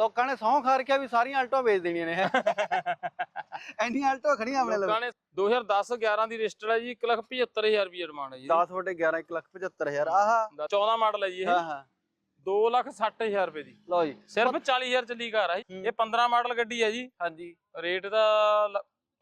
ਲੋਕਾਂ ਨੇ ਸੌਂ ਖਾ ਰੱਖਿਆ ਵੀ ਸਾਰੀਆਂ ਆਲਟੋ ਵੇਚ ਦੇਣੀਆਂ ਨੇ। ਐਨੀ ਆਲਟੋ ਖੜੀਆਂ ਆਪਣੇ ਲੋਕਾਂ ਨੇ 2010 11 ਦੀ ਰਜਿਸਟਰ ਹੈ ਜੀ 175000 ਰੁਪਏ ਡਿਮਾਂਡ ਹੈ ਜੀ। 10 ਵਟੇ 11 1 ਲੱਖ 75000 ਆਹਾ। 14 ਮਾਡਲ ਹੈ ਜੀ ਇਹ। ਹਾਂ ਹਾਂ। 260000 ਰੁਪਏ ਦੀ। ਲਓ ਜੀ। ਸਿਰਫ 40000 ਚੱਲੀ ਹੈ ਜੀ। ਇਹ 15 ਮਾਡਲ ਗੱਡੀ ਹੈ ਜੀ। ਹਾਂਜੀ। ਰੇਟ ਦਾ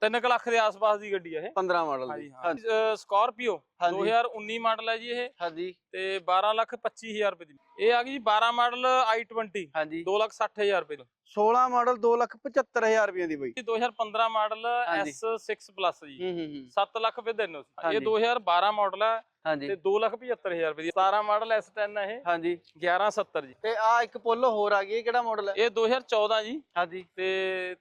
3 ਲੱਖ ਦੇ ਆਸ-ਪਾਸ ਦੀ ਗੱਡੀ ਹੈ ਇਹ। 15 ਮਾਡਲ ਹਾਂਜੀ ਦੀ ਹਾਂ ਸਕਾਰਪੀਓ। ਹਾਂਜੀ। 2019 ਮਾਡਲ ਹੈ ਜੀ ਇਹ। ਹਾਂਜੀ। ਤੇ 12 ਲੱਖ 25000 ਰੁਪਏ ਦੀ। ਇਹ ਆ ਗਈ ਜੀ 12 ਮਾਡਲ i20 ਹਾਂਜੀ। 2 ਲੱਖ 60000 ਰੁਪਏ ਦੀ। 16 ਮਾਡਲ 2 ਲੱਖ 75000 ਰੁਪਏ ਦੀ ਬਈ। ਇਹ 2015 ਮਾਡਲ ਹਾਂਜੀ। S6 ਪਲੱਸ ਜੀ। ਹੂੰ ਹੂੰ ਹੂੰ। 7 ਲੱਖ ਵਿਦ ਐਨਓ ਇਹ ਹਾਂਜੀ। 2012 ਮਾਡਲ ਹੈ ਹਾਂਜੀ। ਤੇ 2 ਲੱਖ 75000 ਰੁਪਏ ਦੀ। 17 ਮਾਡਲ S10 ਹੈ ਇਹ। ਹਾਂਜੀ। 1170 ਜੀ। ਤੇ ਆ ਇੱਕ ਪੋਲੋ ਹੋਰ ਆ ਗਈ ਇਹ ਕਿਹੜਾ ਮਾਡਲ ਹੈ? ਇਹ 2014 ਜੀ। ਹਾਂਜੀ। ਤੇ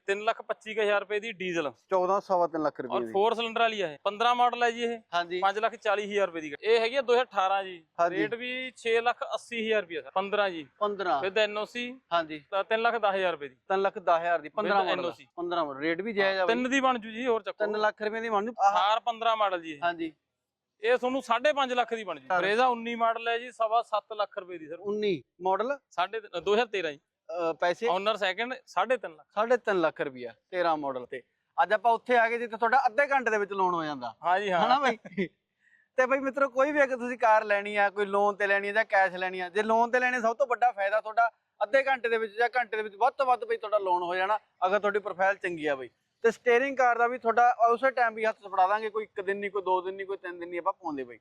3 ਲੱਖ 25000 ਰੁਪਏ ਦੀ ਡੀਜ਼ਲ। 14 ਸਵਾ ਤਿੰਨ ਲੱਖ ਰੁਪਏ ਔਰ ਦੀ। 4 ਸਿਲੰਡਰ ਵਾਲੀ ਹੈ ਇਹ। 15 ਮਾਡਲ ਹੈ ਜੀ ਇਹ। ਹਾਂਜੀ। 5 ਲੱਖ 40000 ਰੁਪਏ ਦੀ ਇਹ ਹੈਗੀ ਹੈ 2018 ਜੀ। ਹਾਂਜੀ। ਰੇਟ ਵੀ 6 ਲੱਖ 80000 ਰੁਪਏ ਸਰ 15 ਜੀ। 15 ਵਿਦ ਐਨਓਸੀ ਹਾਂਜੀ। 3 ਲੱਖ 10000 ਰੁਪਏ ਦੀ। 3 ਲੱਖ 10000 ਦੀ 15 With model NOC 15 model rate ਵੀ ਜਾਇਜ਼ ਆ ਬਈ। ਤਿੰਨ ਦੀ ਬਣ ਜੂ ਜੀ ਹੋਰ ਚੱਕੋ। 3 ਲੱਖ ਰੁਪਏ ਦੀ ਬਣ ਜੂ। ਆਹ, ਥਾਰ 15 ਮਾਡਲ ਜੀ ਇਹ। ਹਾਂਜੀ। ਇਹ ਤੁਹਾਨੂੰ 5.5 ਲੱਖ ਦੀ ਬਣ ਜੂ। ਬਰੇਜ਼ਾ 19 ਮਾਡਲ ਹੈ ਜੀ ਸਵਾ 7 ਲੱਖ ਰੁਪਏ ਦੀ ਸਰ। 19 ਮਾਡਲ ਸਾਢੇ 2013 ਜੀ। ਪੈਸੇ? Owner second 3.5 lakh. 3.5 ਲੱਖ ਰੁਪਿਆ 13 ਮਾਡਲ ਤੇ। ਅੱਜ ਆਪਾਂ ਉੱਥੇ ਆ ਗਏ ਜਿੱਥੇ ਤੁਹਾਡਾ ਅੱਧੇ ਘੰਟੇ ਦੇ ਵਿੱਚ ਲੋਨ ਹੋ ਜਾਂਦਾ। ਹਾਂ ਜੀ ਹਾਂ। ਹਨਾ ਬਾਈ? ਤੇ ਬਾਈ ਮਿੱਤਰੋ ਕੋਈ ਵੀ ਅਗਰ ਤੁਸੀਂ ਕਾਰ ਲੈਣੀ ਆ ਕੋਈ ਲੋਨ ਤੇ ਲੈਣੀ ਆ ਜਾਂ ਕੈਸ਼ ਲੈਣੀ ਆ ਜੇ ਲੋਨ ਤੇ ਲੈਣੀ ਸਭ ਤੋਂ ਵੱਡਾ ਫਾਇਦਾ ਤੁਹਾਡਾ ਅੱਧੇ ਘੰਟੇ ਦੇ ਵਿੱਚ ਜਾਂ ਘੰਟੇ ਦੇ ਵਿੱਚ ਵੱਧ ਤੋਂ ਵੱਧ ਬਈ ਤੁਹਾਡਾ ਲੋਨ ਹੋ ਜਾਣਾ ਅਗਰ ਤੁਹਾਡੀ ਪ੍ਰੋਫਾਈਲ ਚੰਗੀ ਆ ਬਈ। ਤੇ ਸਟੀਅਰਿੰਗ ਕਾਰ ਦਾ ਵੀ ਤੁਹਾਡਾ ਉਸੇ ਟਾਈਮ ਵੀ ਹੱਥ ਫੜਾ ਦਾਂਗੇ ਕੋਈ ਇੱਕ ਦਿਨ ਨਹੀਂ ਕੋਈ ਦੋ ਦਿਨ ਨਹੀਂ ਕੋਈ ਤਿੰਨ ਦਿਨ ਨਹੀਂ ਆਪਾਂ ਪਾਉਂਦੇ ਬਈ।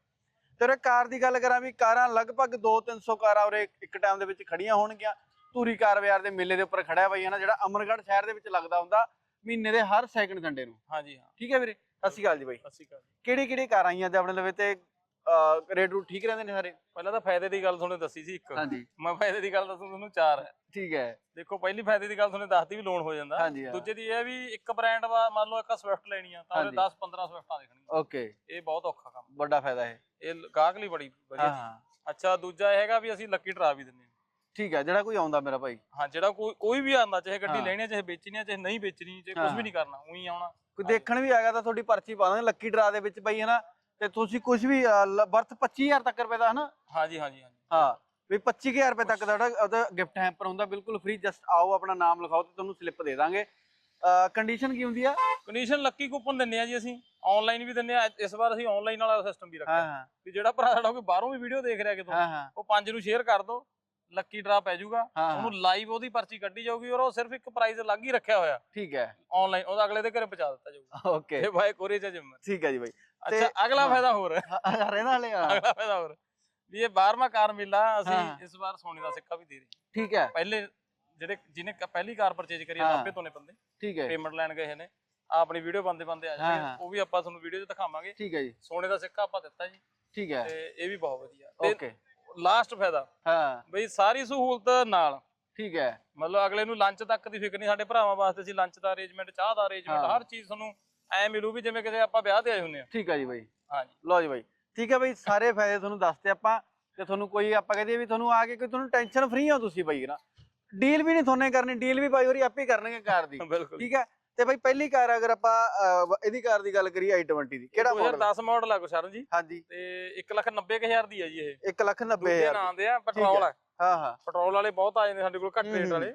ਤੇ ਉਰੇ ਕਾਰ ਦੀ ਗੱਲ ਕਰਾਂ ਵੀ ਕਾਰਾਂ ਲਗਭਗ 2-300 ਕਾਰਾਂ ਉਰੇ ਇੱਕ ਟਾਈਮ ਦੇ ਵਿੱਚ ਖੜੀਆਂ ਹੋਣਗੀਆਂ। ਧੂਰੀ ਕਾਰ ਬਾਜ਼ਾਰ ਦੇ ਮੇਲੇ ਦੇ ਉੱਪਰ ਖੜਿਆ ਬਈ ਹਨਾ ਜਿਹੜਾ ਅਮਰਗੜ੍ਹ ਸ਼ਹਿਰ ਦੇ ਵਿੱਚ ਲੱਗਦਾ ਹੁੰਦਾ ਮਹੀਨੇ ਦੇ ਹਰ ਸੈਕਿੰਡ ਸੰਡੇ ਨੂੰ। ਹਾਂ ਜੀ ਹਾਂ। ਠੀਕ ਹੈ ਵੀਰੇ? ਸਤਿ ਸ਼੍ਰੀ ਅਕਾਲ ਜੀ ਬਾਈ। ਅਸੀਂ ਕਰ ਕਿਹੜੀ ਕਿਹੜੀ ਕਾਰਾਂ ਆਈਆਂ ਅੱਜ ਆਪਣੇ ਲਵੇ ਤੇ ਰੇਟ ਰੂਟ ਠੀਕ ਰਹਿੰਦੇ ਨੇ ਸਾਰੇ? ਪਹਿਲਾਂ ਤਾਂ ਫਾਇਦੇ ਦੀ ਗੱਲ ਤੁਹਾਨੂੰ ਦੱਸੀ ਸੀ ਇੱਕ। ਹਾਂਜੀ। ਮੈਂ ਫਾਇਦੇ ਦੀ ਗੱਲ ਦੱਸੂ ਤੁਹਾਨੂੰ ਚਾਰ। ਹੈ ਠੀਕ ਹੈ। ਦੇਖੋ ਪਹਿਲੀ ਫਾਇਦੇ ਦੀ ਗੱਲ ਤੁਹਾਨੂੰ ਦੱਸਤੀ ਵੀ ਲੋਨ ਹੋ ਜਾਂਦਾ। ਹਾਂਜੀ, ਹਾਂ। ਦੂਜੇ ਦੀ ਇਹ ਵੀ ਇੱਕ ਬ੍ਰਾਂਡ ਵਾ ਮੰਨ ਲਓ ਇੱਕ ਸਵਿਫਟ ਲੈਣੀ ਆ ਤਾਂ ਉਹਦੇ ਹਾਂਜੀ। 10 15 ਸਵਿਫਟਾਂ ਦੇਖਣੀਆਂ ਓਕੇ। ਇਹ ਬਹੁਤ ਔਖਾ ਕੰਮ। ਵੱਡਾ ਫਾਇਦਾ ਹੈ ਇਹ ਗਾਹਕ ਲਈ ਬੜੀ ਵਧੀਆ। ਹਾਂ ਅੱਛਾ ਦੂਜਾ ਇਹ ਹੈਗਾ ਵੀ ਅਸੀਂ ਲੱਕੀ ਡਰਾ ਵੀ ਦਿੰਦੇ ਹਾਂ। ਠੀਕ ਹੈ ਜਿਹੜਾ ਕੋਈ ਆਉਂਦਾ ਮੇਰਾ ਭਾਈ। ਹਾਂ ਜਿਹੜਾ ਕੋਈ ਕੋਈ ਵੀ ਆਂਦਾ ਚਾਹੇ ਗੱਡੀ ਹਾਂ। ਲੈਣੀ ਆ ਚਾਹੇ ਵੇਚਣੀ ਆ ਚਾਹੇ ਨਹੀਂ ਵੇਚਣੀ ਚਾਹੇ ਹਾਂ। ਕੁਝ ਵੀ ਨਹੀਂ ਕਰਨਾ ਉਹੀ ਆਉਣਾ। ਕੋਈ ਦੇਖਣ ਵੀ ਆ ਗਿਆ ਤਾਂ ਤੁਹਾਡੀ ਪਰਚੀ ਪਾ ਦਾਂਗੇ ਲੱਕੀ ਡਰਾ ਦੇ ਵਿੱਚ ਬਈ ਹਨਾ? ਤੇ ਤੁਸੀਂ ਕੁਝ ਵੀ ਵਰਥ 25000 ਤੱਕ ਰੁਪਏ ਦਾ ਹਨਾ? ਹਾਂਜੀ ਹਾਂਜੀ ਹਾਂਜੀ। ਹਾਂ ਵੀ 25000 ਰੁਪਏ ਤੱਕ ਦਾ ਉਹਦਾ ਗਿਫਟ ਹੈਂਪਰ ਹੁੰਦਾ ਬਿਲਕੁਲ ਫ੍ਰੀ ਜਸਟ ਆਓ ਆਪਣਾ ਨਾਮ ਲਿਖਾਓ ਤੇ ਤੁਹਾਨੂੰ ਸਲਿੱਪ ਦੇ ਦਾਂਗੇ। ਕੰਡੀਸ਼ਨ ਕੀ ਹੁੰਦੀ ਆ? ਕੰਡੀਸ਼ਨ ਲੱਕੀ ਕੂਪਨ ਦਿੰਨੇ ਆ ਜੀ ਅਸੀਂ। ਆਨਲਾਈਨ ਵੀ ਦਿੰਨੇ ਆ। ਇਸ ਵਾਰ ਅਸੀਂ ਆਨਲਾਈਨ ਵਾਲਾ ਸਿਸਟਮ ਵੀ ਰੱਖਿਆ। ਵੀ ਜਿਹੜਾ ਭਰਾ ਸਾਡਾ ਕੋਈ ਬਾਹਰੋਂ ਵੀ ਵੀਡੀਓ ਦੇਖ ਰਿਹਾ ਕਿਤੋਂ ਉਹ ਪੰਜ ਨੂੰ ਸ਼ੇਅਰ ਕਰ ਦਿਓ ਲੱਕੀ ਡਰਾ ਪੈ ਜਾਊਗਾ। ਉਹਨੂੰ ਲਾਈਵ ਉਹਦੀ ਪਰਚੀ ਕੱਢੀ ਜਾਊਗੀ ਔਰ ਉਹ ਸਿਰਫ ਇੱਕ ਪ੍ਰਾਈਜ਼ ਅਲੱਗ ਹੀ ਰੱਖਿਆ ਹੋਇਆ। ਠੀਕ ਹੈ। ਆਨਲਾਈਨ ਉਹਦਾ ਅਗਲੇ ਦੇ ਘਰੇ ਪਹੁੰਚਾ ਦਿੱਤਾ ਜਾਊਗਾ। ਓਕੇ ਇਹ ਬਾਈ ਕੋਰੇ ਚ ਜਿੰਮਰ ਠੀਕ ਹੈ ਜੀ ਬਾਈ। ਅੱਛਾ ਅਗਲਾ ਫਾਇਦਾ ਹੋਰ। ਰਹਿਣਾ ਵਾਲੇ ਅਗਲਾ ਫਾਇਦਾ ਹੋਰ। ਵੀ ਇਹ 12ਵਾਂ ਕਾਰ ਮੇਲਾ। ਅਸੀਂ ਇਸ ਵਾਰ ਸੋਨੇ ਦਾ ਸਿੱਕਾ ਵੀ ਦੇ ਰਹੇ ਠੀਕ ਹੈ। ਪਹਿਲੇ ਜਿਹੜੇ ਜਿਹਨੇ ਪਹਿਲੀ ਕਾਰ ਪਰਚੇਜ ਕਰੀ। ਆਪੇ ਤੋਂ ਨੇ ਬੰਦੇ। ਠੀਕ ਹੈ। ਪੇਮੈਂਟ ਲੈਣ ਗਏ ਨੇ। ਆ ਆਪਣੀ ਵੀਡੀਓ ਬੰਦੇ ਬੰਦੇ ਆ। ਜਾਣਗੇ। ਉਹ ਵੀ ਆਪਾਂ ਤੁਹਾਨੂੰ ਵੀਡੀਓ 'ਚ ਦਿਖਾਵਾਂਗੇ। ਠੀਕ ਹੈ ਜੀ। ਸੋਨੇ ਦਾ ਸਿੱਕਾ ਆਪਾਂ ਦਿੱਤਾ ਜੀ। ਠੀਕ ਹੈ। ਤੇ ਇਹ ਵੀ ਬਹੁਤ ਵਧੀਆ। ਓਕੇ ਲਾਸਟ ਫਾਇਦਾ। ਹਾਂ। ਬਈ ਸਾਰੀ ਸਹੂਲਤ ਨਾਲ। ਠੀਕ ਹੈ। ਮਤਲਬ ਅਗਲੇ ਨੂੰ ਲੰਚ ਤੱਕ ਦੀ ਫਿਕਰ ਨਹੀਂ ਸਾਡੇ ਭਰਾਵਾਂ ਵਾਸਤੇ ਅਸੀਂ ਲੰਚ ਦਾ ਅਰੇਂਜਮੈਂਟ ਚਾਹ ਦਾ ਅਰੇਂਜਮੈਂਟ। ਹਰ ਚੀਜ਼ ਤੁਹਾਨੂੰ ਐ ਮਿਲੂ ਵੀ ਜਿਵੇਂ ਕਿਸੇ ਆਪਾਂ ਵਿਆਹ ਤੇ ਆਏ ਹੁੰਨੇ ਆ ਠੀਕ ਹੈ ਜੀ ਬਾਈ। ਹਾਂਜੀ। ਲਓ ਜੀ ਬਾਈ। ਠੀਕ ਹੈ ਬਾਈ ਸਾਰੇ ਫਾਇਦੇ ਤੁਹਾਨੂੰ ਦੱਸਤੇ ਆਪਾਂ ਤੇ ਤੁਹਾਨੂੰ ਕੋਈ ਆਪਾਂ ਕਹਦੇ ਵੀ ਤੁਹਾਨੂੰ ਆ ਕੇ ਕੋਈ ਤੁਹਾਨੂੰ ਟੈਨਸ਼ਨ ਫ੍ਰੀ ਹੋ ਤੁਸੀਂ ਬਾਈ ਨਾ। ਡੀਲ ਵੀ ਨਹੀਂ ਤੁਹਾਨੂੰ ਕਰਨੀ ਡੀਲ ਵੀ ਬਾਈ ਹੋਰੀ ਆਪੇ ਕਰਨਗੇ ਕਾਰ ਦੀ। ਠੀਕ ਹੈ। ਤੇ ਬਾਈ ਪਹਿਲੀ ਕਾਰ ਅਗਰ ਆਪਾਂ ਅਹ, ਇਹਦੀ ਕਾਰ ਦੀ ਗੱਲ ਕਰੀਏ i20 ਦੀ ਕਿਹੜਾ ਮਾਡਲ 2010 ਮਾਡਲ ਆ ਗੁਸ਼ਰਨ ਜੀ। ਹਾਂਜੀ। ਤੇ 190000 ਦੀ ਹੈ ਜੀ ਇਹ। 1 ਲੱਖ 90 ਦੂਜੇ ਨਾਂ ਦੇ ਆ ਪੈਟਰੋਲ ਆ ਹਾਂ ਹਾਂ। ਪੈਟਰੋਲ ਵਾਲੇ ਬਹੁਤ ਆ ਜਾਂਦੇ ਸਾਡੇ ਕੋਲ ਘੱਟ ਰੇਟ ਵਾਲੇ।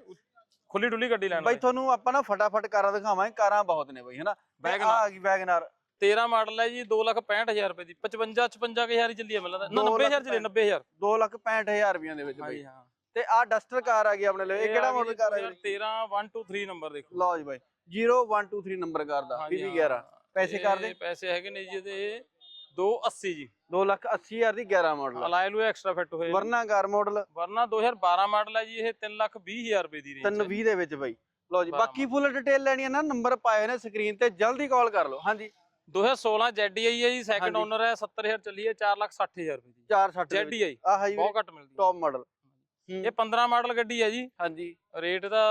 ਖੁੱਲੀ ਡੁੱਲੀ ਗੱਡੀ ਲੈਣ ਬਾਈ ਵਾਲੇ। ਤੁਹਾਨੂੰ ਆਪਾਂ ਨਾ ਫਟਾਫਟ ਕਾਰਾਂ ਦਿਖਾਵਾਂਗੇ ਕਾਰਾਂ ਬਹੁਤ ਨੇ ਬਾਈ ਹਨਾ? ਤੇ Wagon ਆਹ ਆ। ਗਈ ਵੈਗਨਾਰ 13 ਮਾਡਲ ਹੈ ਜੀ 265000 ਰੁਪਏ ਦੀ। 55 55000 ਹੀ ਚੱਲੀ ਹੈ ਮੈਨੂੰ ਲੱਗਦਾ। ਦੋ 90000 ਚੱਲੀ 90000 2 ਲੱਖ 65000 ਰੁਪਈਆਂ ਦੇ ਵਿੱਚ ਬਾਈ। ਹਾਂ। ਤੇ ਆਹ ਡਸਟਰ ਕਾਰ ਆ ਗਈ ਆਪਣੇ ਲਈ। ਇਹ ਕਿਹੜਾ ਮਾਡਲ ਕਾਰ ਹੈ 13 1 2 3 ਨੰਬਰ ਦੇਖੋ। ਲਓ ਜੀ ਬਾਈ। 0123 ਨੰਬਰ ਕਾਰ ਦਾ ਹਾਂਜੀ, PV11 ਹਾਂ। ਪੈਸੇ ਇਹ ਕਰ ਦੇ? ਪੈਸੇ ਹੈਗੇ ਨੇ ਜੀ ਇਹਦੇ 280 ਜੀ। 2 ਲੱਖ 80 ਹਜ਼ਾਰ ਦੀ 11 ਮਾਡਲ ਅਲਾਈ ਲੂ ਐਕਸਟਰਾ ਫਿੱਟ ਹੋਏ ਵਰਨਾ ਕਾਰ ਮਾਡਲ। ਵਰਨਾ 2012 ਮਾਡਲ ਹੈ ਜੀ ਇਹ 3 ਲੱਖ 20000 ਰੁਪਏ ਦੀ ਰੇਂਜ 320 ਦੇ ਵਿੱਚ ਬਾਈ। ਲਓ ਜੀ ਬਾਕੀ ਫੁੱਲ ਡਿਟੇਲ ਲੈਣੀ ਹੈ ਨਾ ਨੰਬਰ ਪਾਏ ਨੇ ਸਕਰੀਨ ਤੇ ਜਲਦੀ ਕਾਲ ਕਰ ਲਓ। ਹਾਂਜੀ। 2016 ZDI ਹੈ ਜੀ ਸੈਕੰਡ ਹਾਂਜੀ। ਓਨਰ ਹੈ 70000 ਚੱਲੀ ਹੈ 4 ਲੱਖ 60000 ਰੁਪਏ ਦੀ। 460 ਦੇ। ZDI ਆਹ ਜੀ ਬਹੁਤ ਘੱਟ ਮਿਲਦੀ ਹੈ ਟੌਪ ਮਾਡਲ ਇਹ 15 ਮਾਡਲ ਗੱਡੀ ਹੈ ਜੀ। ਹਾਂਜੀ। ਰੇਟ ਦਾ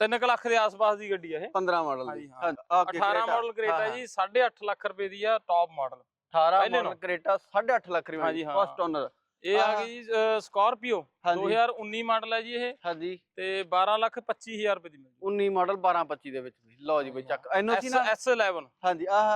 3 ਲੱਖ ਦੇ ਆਸ-ਪਾਸ ਦੀ ਗੱਡੀ ਹੈ ਇਹ। 15 ਮਾਡਲ ਦੀ। ਹਾਂਜੀ, ਹਾਂ। ਹਾਂਜੀ, ਆਹ ਕੀ 18 ਕਰੇਟਾ। ਮਾਡਲ ਕਰੇਟਾ ਜੀ 8.5 ਲੱਖ ਰੁਪਏ ਦੀ ਆ ਟੌਪ ਮਾਡਲ 18 ਪਹਿਲੇ ਮਾਡਲ ਕਰੇਟਾ 8.5 ਲੱਖ ਰੁਪਏ ਦੀ ਹਾਂ। ਫਸਟ ਓਨਰ ਇਹ ਆ। ਗਈ ਸਕਾਰਪੀਓ ਹਾਂਜੀ। 2019 ਮਾਡਲ ਹੈ ਜੀ ਇਹ। ਹਾਂਜੀ। ਤੇ 12 ਲੱਖ 25000 ਰੁਪਏ ਦੀ ਮਿਲਦੀ 19 ਮਾਡਲ 12 25 ਦੇ ਵਿੱਚ ਲਓ ਜੀ ਬਈ ਚੱਕ। ਐਨਓਸੀ ਨਾਲ S11 ਹਾਂਜੀ ਆਹ।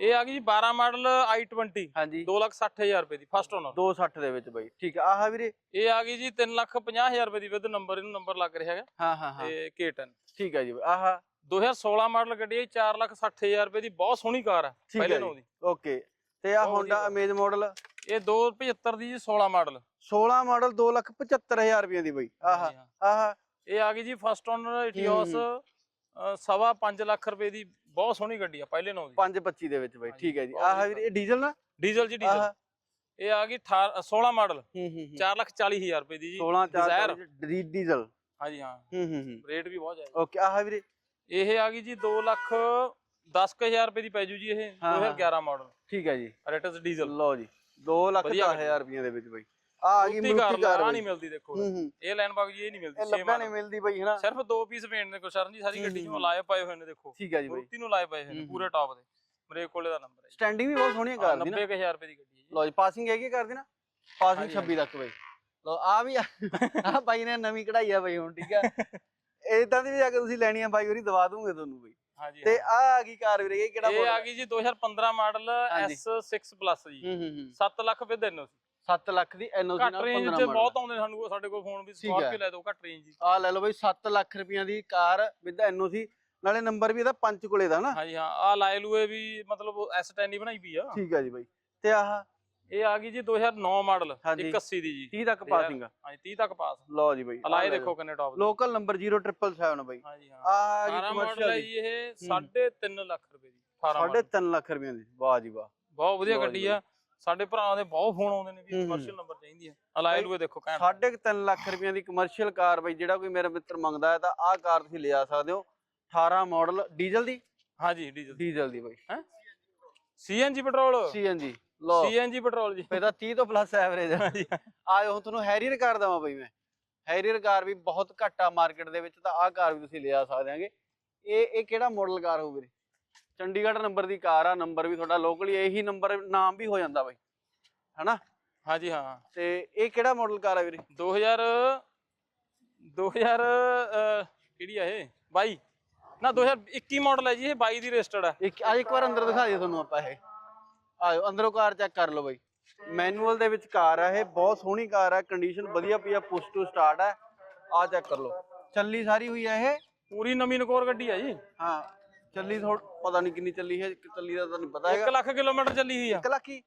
ਇਹ ਆ ਗਈ ਜੀ 12 ਮਾਡਲ i20 ਹਾਂਜੀ। 260000 ਰੁਪਏ ਦੀ ਫਸਟ ਓਨਰ 260 ਦੇ ਵਿੱਚ ਬਾਈ ਠੀਕ ਆ ਆਹ ਵੀਰੇ। ਇਹ ਆ ਗਈ ਜੀ 350000 ਰੁਪਏ ਦੀ ਵਿਦ ਨੰਬਰ ਇਹਨੂੰ ਨੰਬਰ ਲੱਗ ਰਿਹਾ ਹੈਗਾ। ਹਾਂ ਹਾਂ ਹਾਂ। ਤੇ K10 ਠੀਕ ਹੈ ਜੀ। ਆਹ। 2016 ਮਾਡਲ ਗੱਡੀ ਹੈ 460000 ਰੁਪਏ ਦੀ ਬਹੁਤ ਸੋਹਣੀ ਕਾਰ ਹੈ ਪਹਿਲੇ। ਨੋ ਦੀ। ਓਕੇ ਤੇ ਆ ਵਧੀਆ। ਅਮੇਜ ਮਾਡਲ ਇਹ 275 ਦੀ ਜੀ 16 ਮਾਡਲ। 16 ਮਾਡਲ 275000 ਰੁਪਏ ਦੀ ਬਾਈ ਆਹ। ਆਹ। ਇਹ ਆ ਗਈ ਜੀ ਫਸਟ ਓਨਰ ਇਟੀਓਸ ਸਵਾ 5 ਲੱਖ ਰੁਪਏ ਦੀ ਬਹੁਤ ਸੋਹਣੀ ਗੱਡੀ ਆ ਪਹਿਲੇ ਨੋ ਦੀ 525 ਦੇ ਵਿੱਚ ਬਾਈ ਠੀਕ ਹੈ ਜੀ। ਆਹ ਵੀਰੇ ਇਹ ਡੀਜ਼ਲ ਨਾ? ਡੀਜ਼ਲ ਜੀ ਡੀਜ਼ਲ। ਇਹ ਆ ਗਈ 18 16 ਮਾਡਲ। ਹੂੰ ਹੂੰ 4 ਲੱਖ 40000 ਰੁਪਏ ਦੀ ਜੀ 16 Desire। 4 ਡੀਜ਼ਲ। ਹਾਂਜੀ ਹਾਂ। ਹੂੰ ਹੂੰ ਰੇਟ ਵੀ ਬਹੁਤ ਜ਼ਿਆਦਾ। ਓਕੇ ਆਹ ਵੀਰੇ। ਇਹ ਆ ਗਈ ਜੀ 2 ਲੱਖ 10000 ਰੁਪਏ ਦੀ ਪੈ ਜੂ ਜੀ ਇਹ ਹਾਂ, 2011 ਮਾਡਲ। ਠੀਕ ਹੈ ਜੀ। Rates diesel. ਲਓ ਜੀ 2 ਲੱਖ ਵਧੀਆ 10000 ਰੁਪਏ ਦੇ ਵਿੱਚ ਬਾਈ। ਆ ਆ ਗਈ ਮੂਰਤੀ ਕਾਰ ਮੂਰਤੀ ਕਾਰ ਆ ਬਾਈ। ਨਹੀਂ ਮਿਲਦੀ ਦੇਖੋ ਹੂੰ ਹੂੰ। ਇਹ ਲਾਈਨ ਬਾਗ ਜੀ ਇਹ ਨਹੀਂ ਮਿਲਦੀ ਇਹ ਛੇ ਲੱਭਿਆ ਨਹੀਂ ਮਾਡਲ ਮਿਲਦੀ ਬਾਈ ਹਨਾ। ਸਿਰਫ ਦੋ ਪੀਸ ਪੇਂਟ ਨੇ ਕੁਸ਼ਰਨ ਜੀ ਸਾਰੀ ਹੂੰ, ਗੱਡੀ 'ਚ ਹੂੰ, ਲਾਏ ਪਏ ਹੋਏ ਨੇ ਦੇਖੋ। ਠੀਕ ਹੈ ਜੀ ਬਾਈ। ਮੂਰਤੀ ਨੂੰ ਲਾਏ ਪਏ ਹੋਏ ਨੇ ਹੂੰ, ਪੂਰੇ ਟਾਪ ਦੇ। ਮੇਰੇ ਕੋਲੇ ਦਾ ਨੰਬਰ ਹੈ ਜੀ। ਸਟੈਂਡਿੰਗ ਵੀ ਬਹੁਤ ਸੋਹਣੀਆਂ ਕਾਰ ਦੀ ਨਾ। 90000 ਰੁਪਏ ਦੀ ਗੱਡੀ ਹੈ ਜੀ। ਲਓ ਜੀ ਪਾਸਿੰਗ ਹੈਗੀ ਕਰਦੀ ਨਾ? ਪਾਸਿੰਗ ਹਾਂਜੀ, 26 ਤੱਕ ਬਾਈ। ਲਓ ਆ ਵੀ ਆ ਬਾਈ ਨੇ ਨਵੀਂ ਕਢਾਈ ਆ ਬਾਈ ਹੁਣ ਠੀਕ ਆ। ਇਦਾਂ ਦੀ ਵੀ ਅਗਰ ਤੁਸੀਂ ਲੈਣੀ ਆ ਬਾਈ ਹੋਰੀ ਦਵਾ ਦੂੰਗੇ ਤੁਹਾਨੂੰ ਬਾਈ। ਹਾਂਜੀ ਤੇ ਹਾਂ। ਆ ਆ ਗਈ ਕਾਰ ਵੀਰੇ ਇਹ ਕਿਹੜਾ ਇਹ model ਆ ਗਈ ਜੀ 2015 ਮਾਡਲ ਹਾਂਜੀ। S6 ਪਲੱਸ ਜੀ। ਹੂੰ ਹੂੰ ਹੂੰ। 7 ਲੱਖ ਵਿਦ ਐਨਓਸੀ 7 ਲੱਖ ਦੀ ਐਨਓਸੀ ਘੱਟ ਨਾਲ ਰੇਂਜ 15 'ਚ ਮਾਡਲ ਬਹੁਤ ਆਉਂਦੇ ਨੇ ਸਾਨੂੰ ਸਾਡੇ ਕੋਲ ਫੋਨ ਵੀ ਠੀਕ ਹੈ। ਸਕਾਰਪੀਓ ਲੈ ਦਿਓ ਘੱਟ ਰੇਂਜ ਦੀ ਆ ਲੈ ਲਓ ਬਾਈ 7 ਲੱਖ ਰੁਪਈਆਂ ਦੀ ਕਾਰ ਵਿਦ ਐਨਓਸੀ ਨਾਲੇ ਨੰਬਰ ਵੀ ਇਹਦਾ ਪੰਜ ਕੋਲੇ ਦਾ ਨਾ। ਹਾਂਜੀ ਹਾਂ ਆ ਲਾਏ ਲੂਏ ਵੀ ਮਤਲਬ S10 ਹੀ ਬਣਾਈ ਪਈ ਆ। ਠੀਕ ਆ ਜੀ ਬਾਈ। ਤੇ ਆਹ ਇਹ ਆ ਗਈ ਜੀ 2009 ਮਾਡਲ ਹਾਂਜੀ। 180 ਦੀ ਜੀ। 30 ਤੱਕ ਪਾਸਿੰਗ ਹਾਂਜੀ 30 ਤੱਕ ਪਾਸ ਲਓ ਜੀ ਬਾਈ ਅਲਾਏ ਦੇਖੋ ਕਿੰਨੇ ਟੌਪ ਲੋਕਲ ਨੰਬਰ 0777 ਬਾਈ। ਹਾਂਜੀ ਹਾਂ। ਆ 18 ਮਾਡਲ ਹੈ ਜੀ। ਇਹ 3.5 ਲੱਖ ਰੁਪਏ ਦੀ 18 ਸਾਢੇ ਮਾਡਲ। ਤਿੰਨ ਲੱਖ ਰੁਪਈਆਂ ਦੀ। ਵਾਹ ਜੀ ਵਾਹ। ਬਹੁਤ ਵਧੀਆ ਲਓ ਜੀ ਗੱਡੀ ਆ। ਸਾਡੇ ਭਰਾਵਾਂ ਦੇ ਬਹੁਤ ਫੋਨ ਆਉਂਦੇ ਨੇ ਹੂੰ, ਵੀ ਹੂੰ। ਕਮਰਸ਼ੀਅਲ ਨੰਬਰ ਚਾਹੀਦੀ ਆ ਅਲਾਏ ਲੂਏ ਦੇਖੋ ਕਹਿਣ ਸਾਢੇ ਕੁ ਤਿੰਨ ਲੱਖ ਰੁਪਈਆਂ ਦੀ ਕਮਰਸ਼ੀਅਲ ਕਾਰ ਬਾਈ ਜਿਹੜਾ ਕੋਈ ਮੇਰਾ ਮਿੱਤਰ ਮੰਗਦਾ ਹੈ ਤਾਂ ਆਹ ਕਾਰ ਤੁਸੀਂ ਲਿਆ ਸਕਦੇ ਹੋ। 18 ਮਾਡਲ ਡੀਜ਼ਲ ਦੀ? ਹਾਂਜੀ ਡੀਜ਼ਲ ਡੀਜ਼ਲ ਦੀ ਬਾਈ। ਹੈ? ਸੀਐਨਜੀ ਪੈਟਰੋਲ ਸੀਐਨਜੀ ਲਓ। ਸੀਐਨਜੀ ਪੈਟਰੋਲ ਜੀ। ਇਹਦਾ 30 ਤੋਂ ਪਲੱਸ ਐਵਰੇਜ ਆ। ਹਾਂਜੀ। ਆਏ ਹੁਣ ਤੁਹਾਨੂੰ ਹੈਰੀਅਰ ਕਾਰ ਦਵਾਂ ਬਈ ਮੈਂ। ਹੈਰੀਅਰ ਕਾਰ ਵੀ ਬਹੁਤ ਘੱਟ ਮਾਰਕੀਟ ਦੇ ਵਿੱਚ ਤਾਂ ਆਹ ਕਾਰ ਵੀ ਤੁਸੀਂ ਲਿਆ ਸਕਦੇ ਆਂਗੇ। ਇਹ ਇਹ ਕਿਹੜਾ ਮਾਡਲ ਕਾਰ ਹੋਊ ਵੀਰੇ? ਚੰਡੀਗੜ੍ਹ ਨੰਬਰ ਦੀ ਕਾਰ ਆ ਨੰਬਰ ਵੀ ਤੁਹਾਡਾ ਲੋਕਲੀ ਇਹੀ ਨੰਬਰ ਨਾਮ ਵੀ ਹੋ ਜਾਂਦਾ ਬਾਈ ਹਨਾ? ਹਾਂਜੀ ਹਾਂ। ਤੇ ਇਹ ਕਿਹੜਾ ਮਾਡਲ ਕਾਰ ਆ ਵੀਰੇ? 2000 2000 ਅਹ, ਕਿਹੜੀ ਆ ਇਹ? 22 ਨਾ 2021 ਮਾਡਲ ਹੈ ਜੀ ਇਹ 22 ਦੀ ਰਜਿਸਟਰਡ ਹੈ ਇੱਕ ਅੱਜ ਇੱਕ ਵਾਰ ਅੰਦਰ ਦਿਖਾ ਦਿਓ ਤੁਹਾਨੂੰ ਆਪਾਂ ਇਹ। ਆਇਓ ਅੰਦਰੋਂ ਕਾਰ ਚੈੱਕ ਕਰ ਲਓ ਬਾਈ। ਮੈਨੂਅਲ ਦੇ ਵਿੱਚ ਕਾਰ ਆ ਇਹ ਬਹੁਤ ਸੋਹਣੀ ਕਾਰ ਆ ਕੰਡੀਸ਼ਨ ਵਧੀਆ ਪਈ ਆ ਪੁਸ਼ ਟੂ ਸਟਾਰਟ ਆ। ਆ ਚੈੱਕ ਕਰ ਲਓ। ਚੱਲੀ ਸਾਰੀ ਹੋਈ ਆ ਇਹ। ਪੂਰੀ ਨਵੀਂ ਨਕੋਰ ਗੱਡੀ ਆ ਜੀ। ਹਾਂ ਚੱਲੀ ਥੋੜ ਪਤਾ ਨਹੀਂ ਕਿੰਨੀ ਚੱਲੀ ਹੈ ਕਿ ਚੱਲੀ ਦਾ ਤਾਂ ਨਹੀਂ ਪਤਾ 1 ਹੈਗਾ। ਲੱਖ ਕਿਲੋਮੀਟਰ ਚੱਲੀ ਹੋਈ ਆ। 1 ਲੱਖ ਹੀ।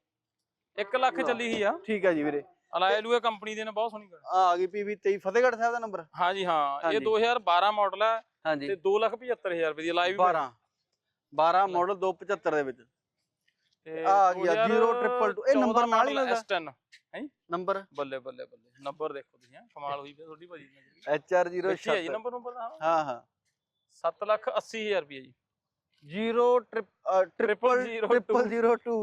1 ਲੱਖ ਚੱਲੀ ਹੋਈ ਆ। ਠੀਕ ਹੈ ਜੀ ਵੀਰੇ। ਅਲਾਏ ਲੂਏ ਕੰਪਨੀ ਦੇ ਨੇ ਬਹੁਤ ਸੋਹਣੀ ਗੱਡੀ ਆ। ਆ ਗਈ ਪੀਵੀ 23 ਫਤਿਹਗੜ੍ਹ ਸਾਹਿਬ ਦਾ ਨੰਬਰ। ਹਾਂਜੀ ਹਾਂ। ਇਹ ਹਾਂਜੀ। 2012 ਮਾਡਲ ਹੈ ਹਾਂਜੀ। ਤੇ 275000 ਰੁਪਏ ਦੀ ਲਾਈਵ 12 12 ਮਾਡਲ 275 ਦੇ ਵਿੱਚ। ਤੇ ਆ ਗਿਆ, 0222, ਇਹ number ਨਾਲ ਹੀ ਮਿਲਦਾ? S10 ਹੈ? ਨੰਬਰ? ਬੱਲੇ ਬੱਲੇ ਬੱਲੇ। ਨੰਬਰ ਦੇਖੋ ਤੁਸੀਂ ਹੈਂ, ਕਮਾਲ ਹੋਈ ਪਈ ਤੁਹਾਡੀ ਭਾਜੀ ਦੀ HR ਦੇਖੀ ਹੈ ਜੀ 07 ਨੰਬਰ ਨੰਬਰ ਹਾਂ ਹਾਂ। 7 ਲੱਖ 80000 ਰੁਪਏ ਜੀ। 0 ਟ੍ਰਿਪਲ ਜ਼ੀਰੋ ਟੂ। 0002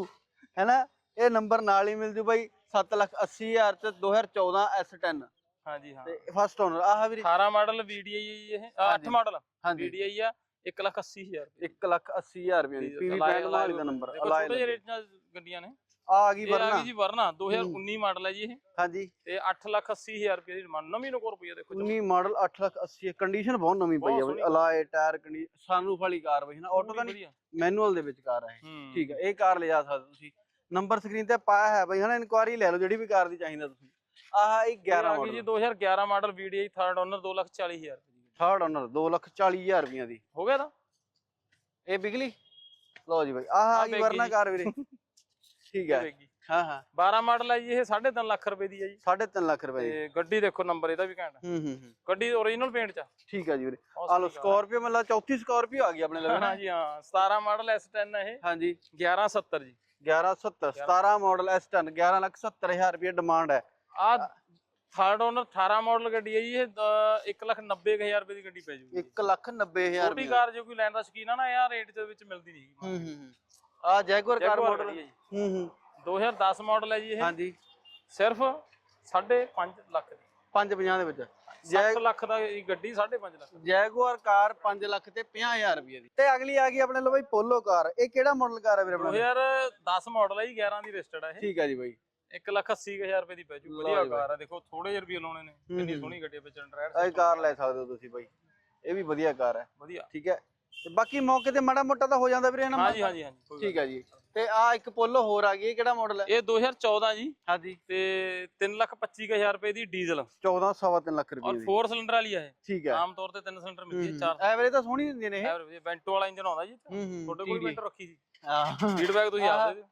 ਹੈ ਨਾ ਇਹ ਨੰਬਰ ਨਾਲ ਹੀ ਮਿਲ ਜੂ ਬਾਈ 7 ਲੱਖ 80 ਹਜ਼ਾਰ ਚ 2014 S10 ਹਾਂਜੀ ਹਾਂ। ਤੇ ਫਸਟ ਓਨਰ ਆਹ ਵੀਰੇ। 18 ਮਾਡਲ VDI ਇਹ ਹਾਂਜੀ। 8 ਮਾਡਲ VDI ਆ 1 ਲੱਖ 80000 ਰੁਪਏ। 1 ਲੱਖ 80 ਹਜ਼ਾਰ ਰੁਪਏ ਦੀ ਪੀਵੀ ਬੈਂਡ ਨਾਲ ਦਾ ਨੰਬਰ ਅਲਾਈ ਛੋਟੇ ਜਿਹੇ ਰੇਟ ਨਾਲ ਗੱਡੀਆਂ ਨੇ। ਆ ਗਈ ਇਹ ਆ ਵਰਨਾ। ਗਈ ਜੀ ਵਰਨਾ 2019 ਮਾਡਲ ਹੈ ਜੀ ਇਹ। ਹਾਂਜੀ। ਤੇ 8 ਲੱਖ 80000 ਰੁਪਏ ਦੀ ਡਿਮਾਂਡ ਨਵੀਂ ਨਕੋਰ ਰੁਪਏ ਦੇਖੋ 19 ਮਾਡਲ 8 ਲੱਖ 80 ਕੰਡੀਸ਼ਨ ਬਹੁਤ ਨਵੀਂ ਪਈ ਬਹੁਤ ਆ ਬਈ। ਸੋਹਣੀ। ਅਲਾਈ ਟਾਇਰ ਕੰਡੀ ਸਾਨੂਫ ਵਾਲੀ ਕਾਰ ਬਈ ਨਾ ਆਟੋ ਤਾਂ ਨਹੀਂ ਮੈਨੂਅਲ ਦੇ ਵਿੱਚ ਕਾਰ ਹੈ। ਹੂੰ। ਠੀਕ ਹੈ ਇਹ ਕਾਰ ਲਿਜਾ ਸਕਦੇ ਤੁਸੀਂ। ਨੰਬਰ ਸਕਰੀਨ ਤੇ ਪਾਇਆ ਹੈ ਬਈ ਹਨਾ? ਇਨਕੁਆਰੀ ਲੈ ਲਓ ਜਿਹੜੀ ਵੀ ਕਾਰ ਦੀ ਚਾਹੀਦਾ ਤੁਸੀਂ। ਆਹ ਇਹ 11 ਆ ਗਈ ਜੀ model 2011 model VDI third owner 2 lakh 40000 ਰੁਪਏ ਦੀ। ਥਰਡ ਓਨਰ 2 ਲੱਖ 40 ਹਜ਼ਾਰ ਰੁਪਈਆਂ ਦੀ। ਹੋ ਗਿਆ ਤਾਂ? ਇਹ ਬਿਗਲੀ? ਲਓ ਜੀ ਬਈ ਆਹ ਆ ਆਹ ਗਈ ਬਿਕ ਵਰਨਾ। ਕਾਰ ਵੀਰੇ। ਠੀਕ ਹੈ। ਹੋਵੇਗੀ। ਹਾਂ ਹਾਂ। 12 ਮਾਡਲ ਹੈ ਜੀ ਇਹ 3.5 ਲੱਖ ਰੁਪਏ ਦੀ ਹੈ ਜੀ। 3.5 ਲੱਖ ਰੁਪਏ ਦੀ। ਤੇ ਗੱਡੀ ਦੇਖੋ ਨੰਬਰ ਇਹਦਾ ਵੀ ਘੈਂਟ। ਹੂੰ ਹੂੰ ਹੂੰ। ਗੱਡੀ ਓਰੀਜਨਲ ਪੇਂਟ ਚ ਆ। ਠੀਕ ਹੈ ਜੀ ਵੀਰੇ। ਆ। ਲੋ ਸਕਾਰਪੀਓ ਮਤਲਬ ਚੌਥੀ ਸਕਾਰਪੀਓ ਆ ਗਈ ਆਪਣੇ ਲਵੇ ਹਾਂ ਜੀ ਹਾਂ। 17 ਮਾਡਲ S10 ਹੈ ਇਹ। ਹਾਂਜੀ। 1170 ਜੀ। 1170 17 ਮਾਡਲ S10 11 ਲੱਖ 70 ਹਜ਼ਾਰ ਰੁਪਏ ਡਿਮਾਂਡ ਹੈ। ਆ ਥਰਡ ਓਨਰ 18 ਮਾਡਲ ਗੱਡੀ ਹੈ ਜੀ ਇਹ 1 ਲੱਖ 90000 ਰੁਪਏ ਦੀ ਗੱਡੀ ਪੈ ਜੂਗੀ 1 ਲੱਖ 90 ਹਜ਼ਾਰ ਛੋਟੀ ਕਾਰ ਜੇ ਕੋਈ ਲੈਣ ਦਾ ਸ਼ਕੀਨ ਆ ਨਾ ਇਹ ਰੇਟ ਦੇ ਵਿੱਚ ਮਿਲਦੀ ਨਹੀਂ ਹੂੰ ਹੂੰ ਹੂੰ। ਆ ਜੈਗੁਆਰ ਕਾਰ Jaguar ਮਾਡਲ ਹੈ ਜੀ। ਹੂੰ ਹੂੰ। 2010 ਮਾਡਲ ਹੈ ਜੀ ਇਹ। ਹਾਂਜੀ। ਸਿਰਫ 5.5 ਲੱਖ ਦੀ। 550 ਦੇ ਵਿੱਚ। 7 ਲੱਖ ਦਾ ਇਹ ਗੱਡੀ 5.5 ਲੱਖ। ਜੈਗੁਆਰ ਕਾਰ 5 ਲੱਖ ਤੇ 50000 ਰੁਪਏ ਦੀ। ਤੇ ਅਗਲੀ ਆ ਗਈ ਆਪਣੇ ਲੋ ਬਈ ਪੋਲੋ ਕਾਰ ਇਹ ਕਿਹੜਾ ਮਾਡਲ ਕਾਰ ਹੈ ਵੀਰੇ ਆਪਣਾ 2010 ਮਾਡਲ ਹੈ ਜੀ 11 ਦੀ ਰਜਿਸਟਰਡ ਹੈ ਇਹ। ਠੀਕ ਹੈ ਜੀ ਬਾਈ। 1 ਲੱਖ 80 ਹਜ਼ਾਰ ਰੁਪਏ ਦੀ ਪੈ ਜੂ। ਲਓ ਵਧੀਆ ਜੀ ਕਾਰ ਹੈ। ਦੇਖੋ ਥੋੜੇ ਜਿਹੇ ਰੁਪਏ ਲਾਉਣੇ ਨੇ। ਹੂੰ, ਕਿੰਨੀ ਹੂੰ। ਸੋਹਣੀ ਗੱਡੀ ਵਿੱਚ ਐਂਡਰਾਇਡ ਇਹ ਕਾਰ ਲੈ ਸਕਦੇ ਹੋ ਤੁਸੀਂ ਬਾਈ। ਇਹ ਵੀ ਵਧੀਆ ਕਾਰ ਹੈ। ਵਧੀਆ। ਠੀਕ ਹੈ। ਤੇ ਬਾਕੀ ਮੌਕੇ ਤੇ ਮਾੜਾ ਮੋਟਾ ਤਾਂ ਹੋ ਜਾਂਦਾ ਵੀਰੇ ਹਨਾ ਹਾਂਜੀ ਹਾਂਜੀ ਹਾਂਜੀ। ਠੀਕ ਹੈ ਜੀ। ਤੇ ਆ ਇੱਕ ਪੋਲੋ ਹੋਰ ਆ ਗਈ ਇਹ ਕਿਹੜਾ ਮਾਡਲ ਹੈ। ਇਹ 2014 ਜੀ। ਹਾਂਜੀ। ਤੇ 325000 ਰੁਪਏ ਦੀ ਡੀਜ਼ਲ। 14 ਸਵਾ ਤਿੰਨ ਲੱਖ ਔਰ ਰੁਪਏ ਦੀ। 4 ਸਿਲੰਡਰ ਵਾਲੀ ਹੈ ਠੀਕ ਹੈ। ਆਮ ਤੌਰ ਤੇ 3 ਸਿਲੰਡਰ ਮਿਲਦੀ ਹੈ 4 ਐਵਰੇਜ ਤਾਂ ਸੋਹਣੀ ਦਿੰਦੀਆਂ ਨੇ ਇਹ। ਐਵਰੇਜ ਵੈਂਟੋ ਵਾਲਾ ਇੰਜਨ ਆਉਂਦਾ ਜੀ ਹੂੰ ਹੂੰ। ਤੁਹਾਡੇ ਕੋਲ ਵੈਂਟੋ ਰੱਖੀ ਸੀ। ਹਾਂ ਫੀਡਬੈਕ ਤੁਸੀਂ। ਆਪ ਦੇ ਦਿਓ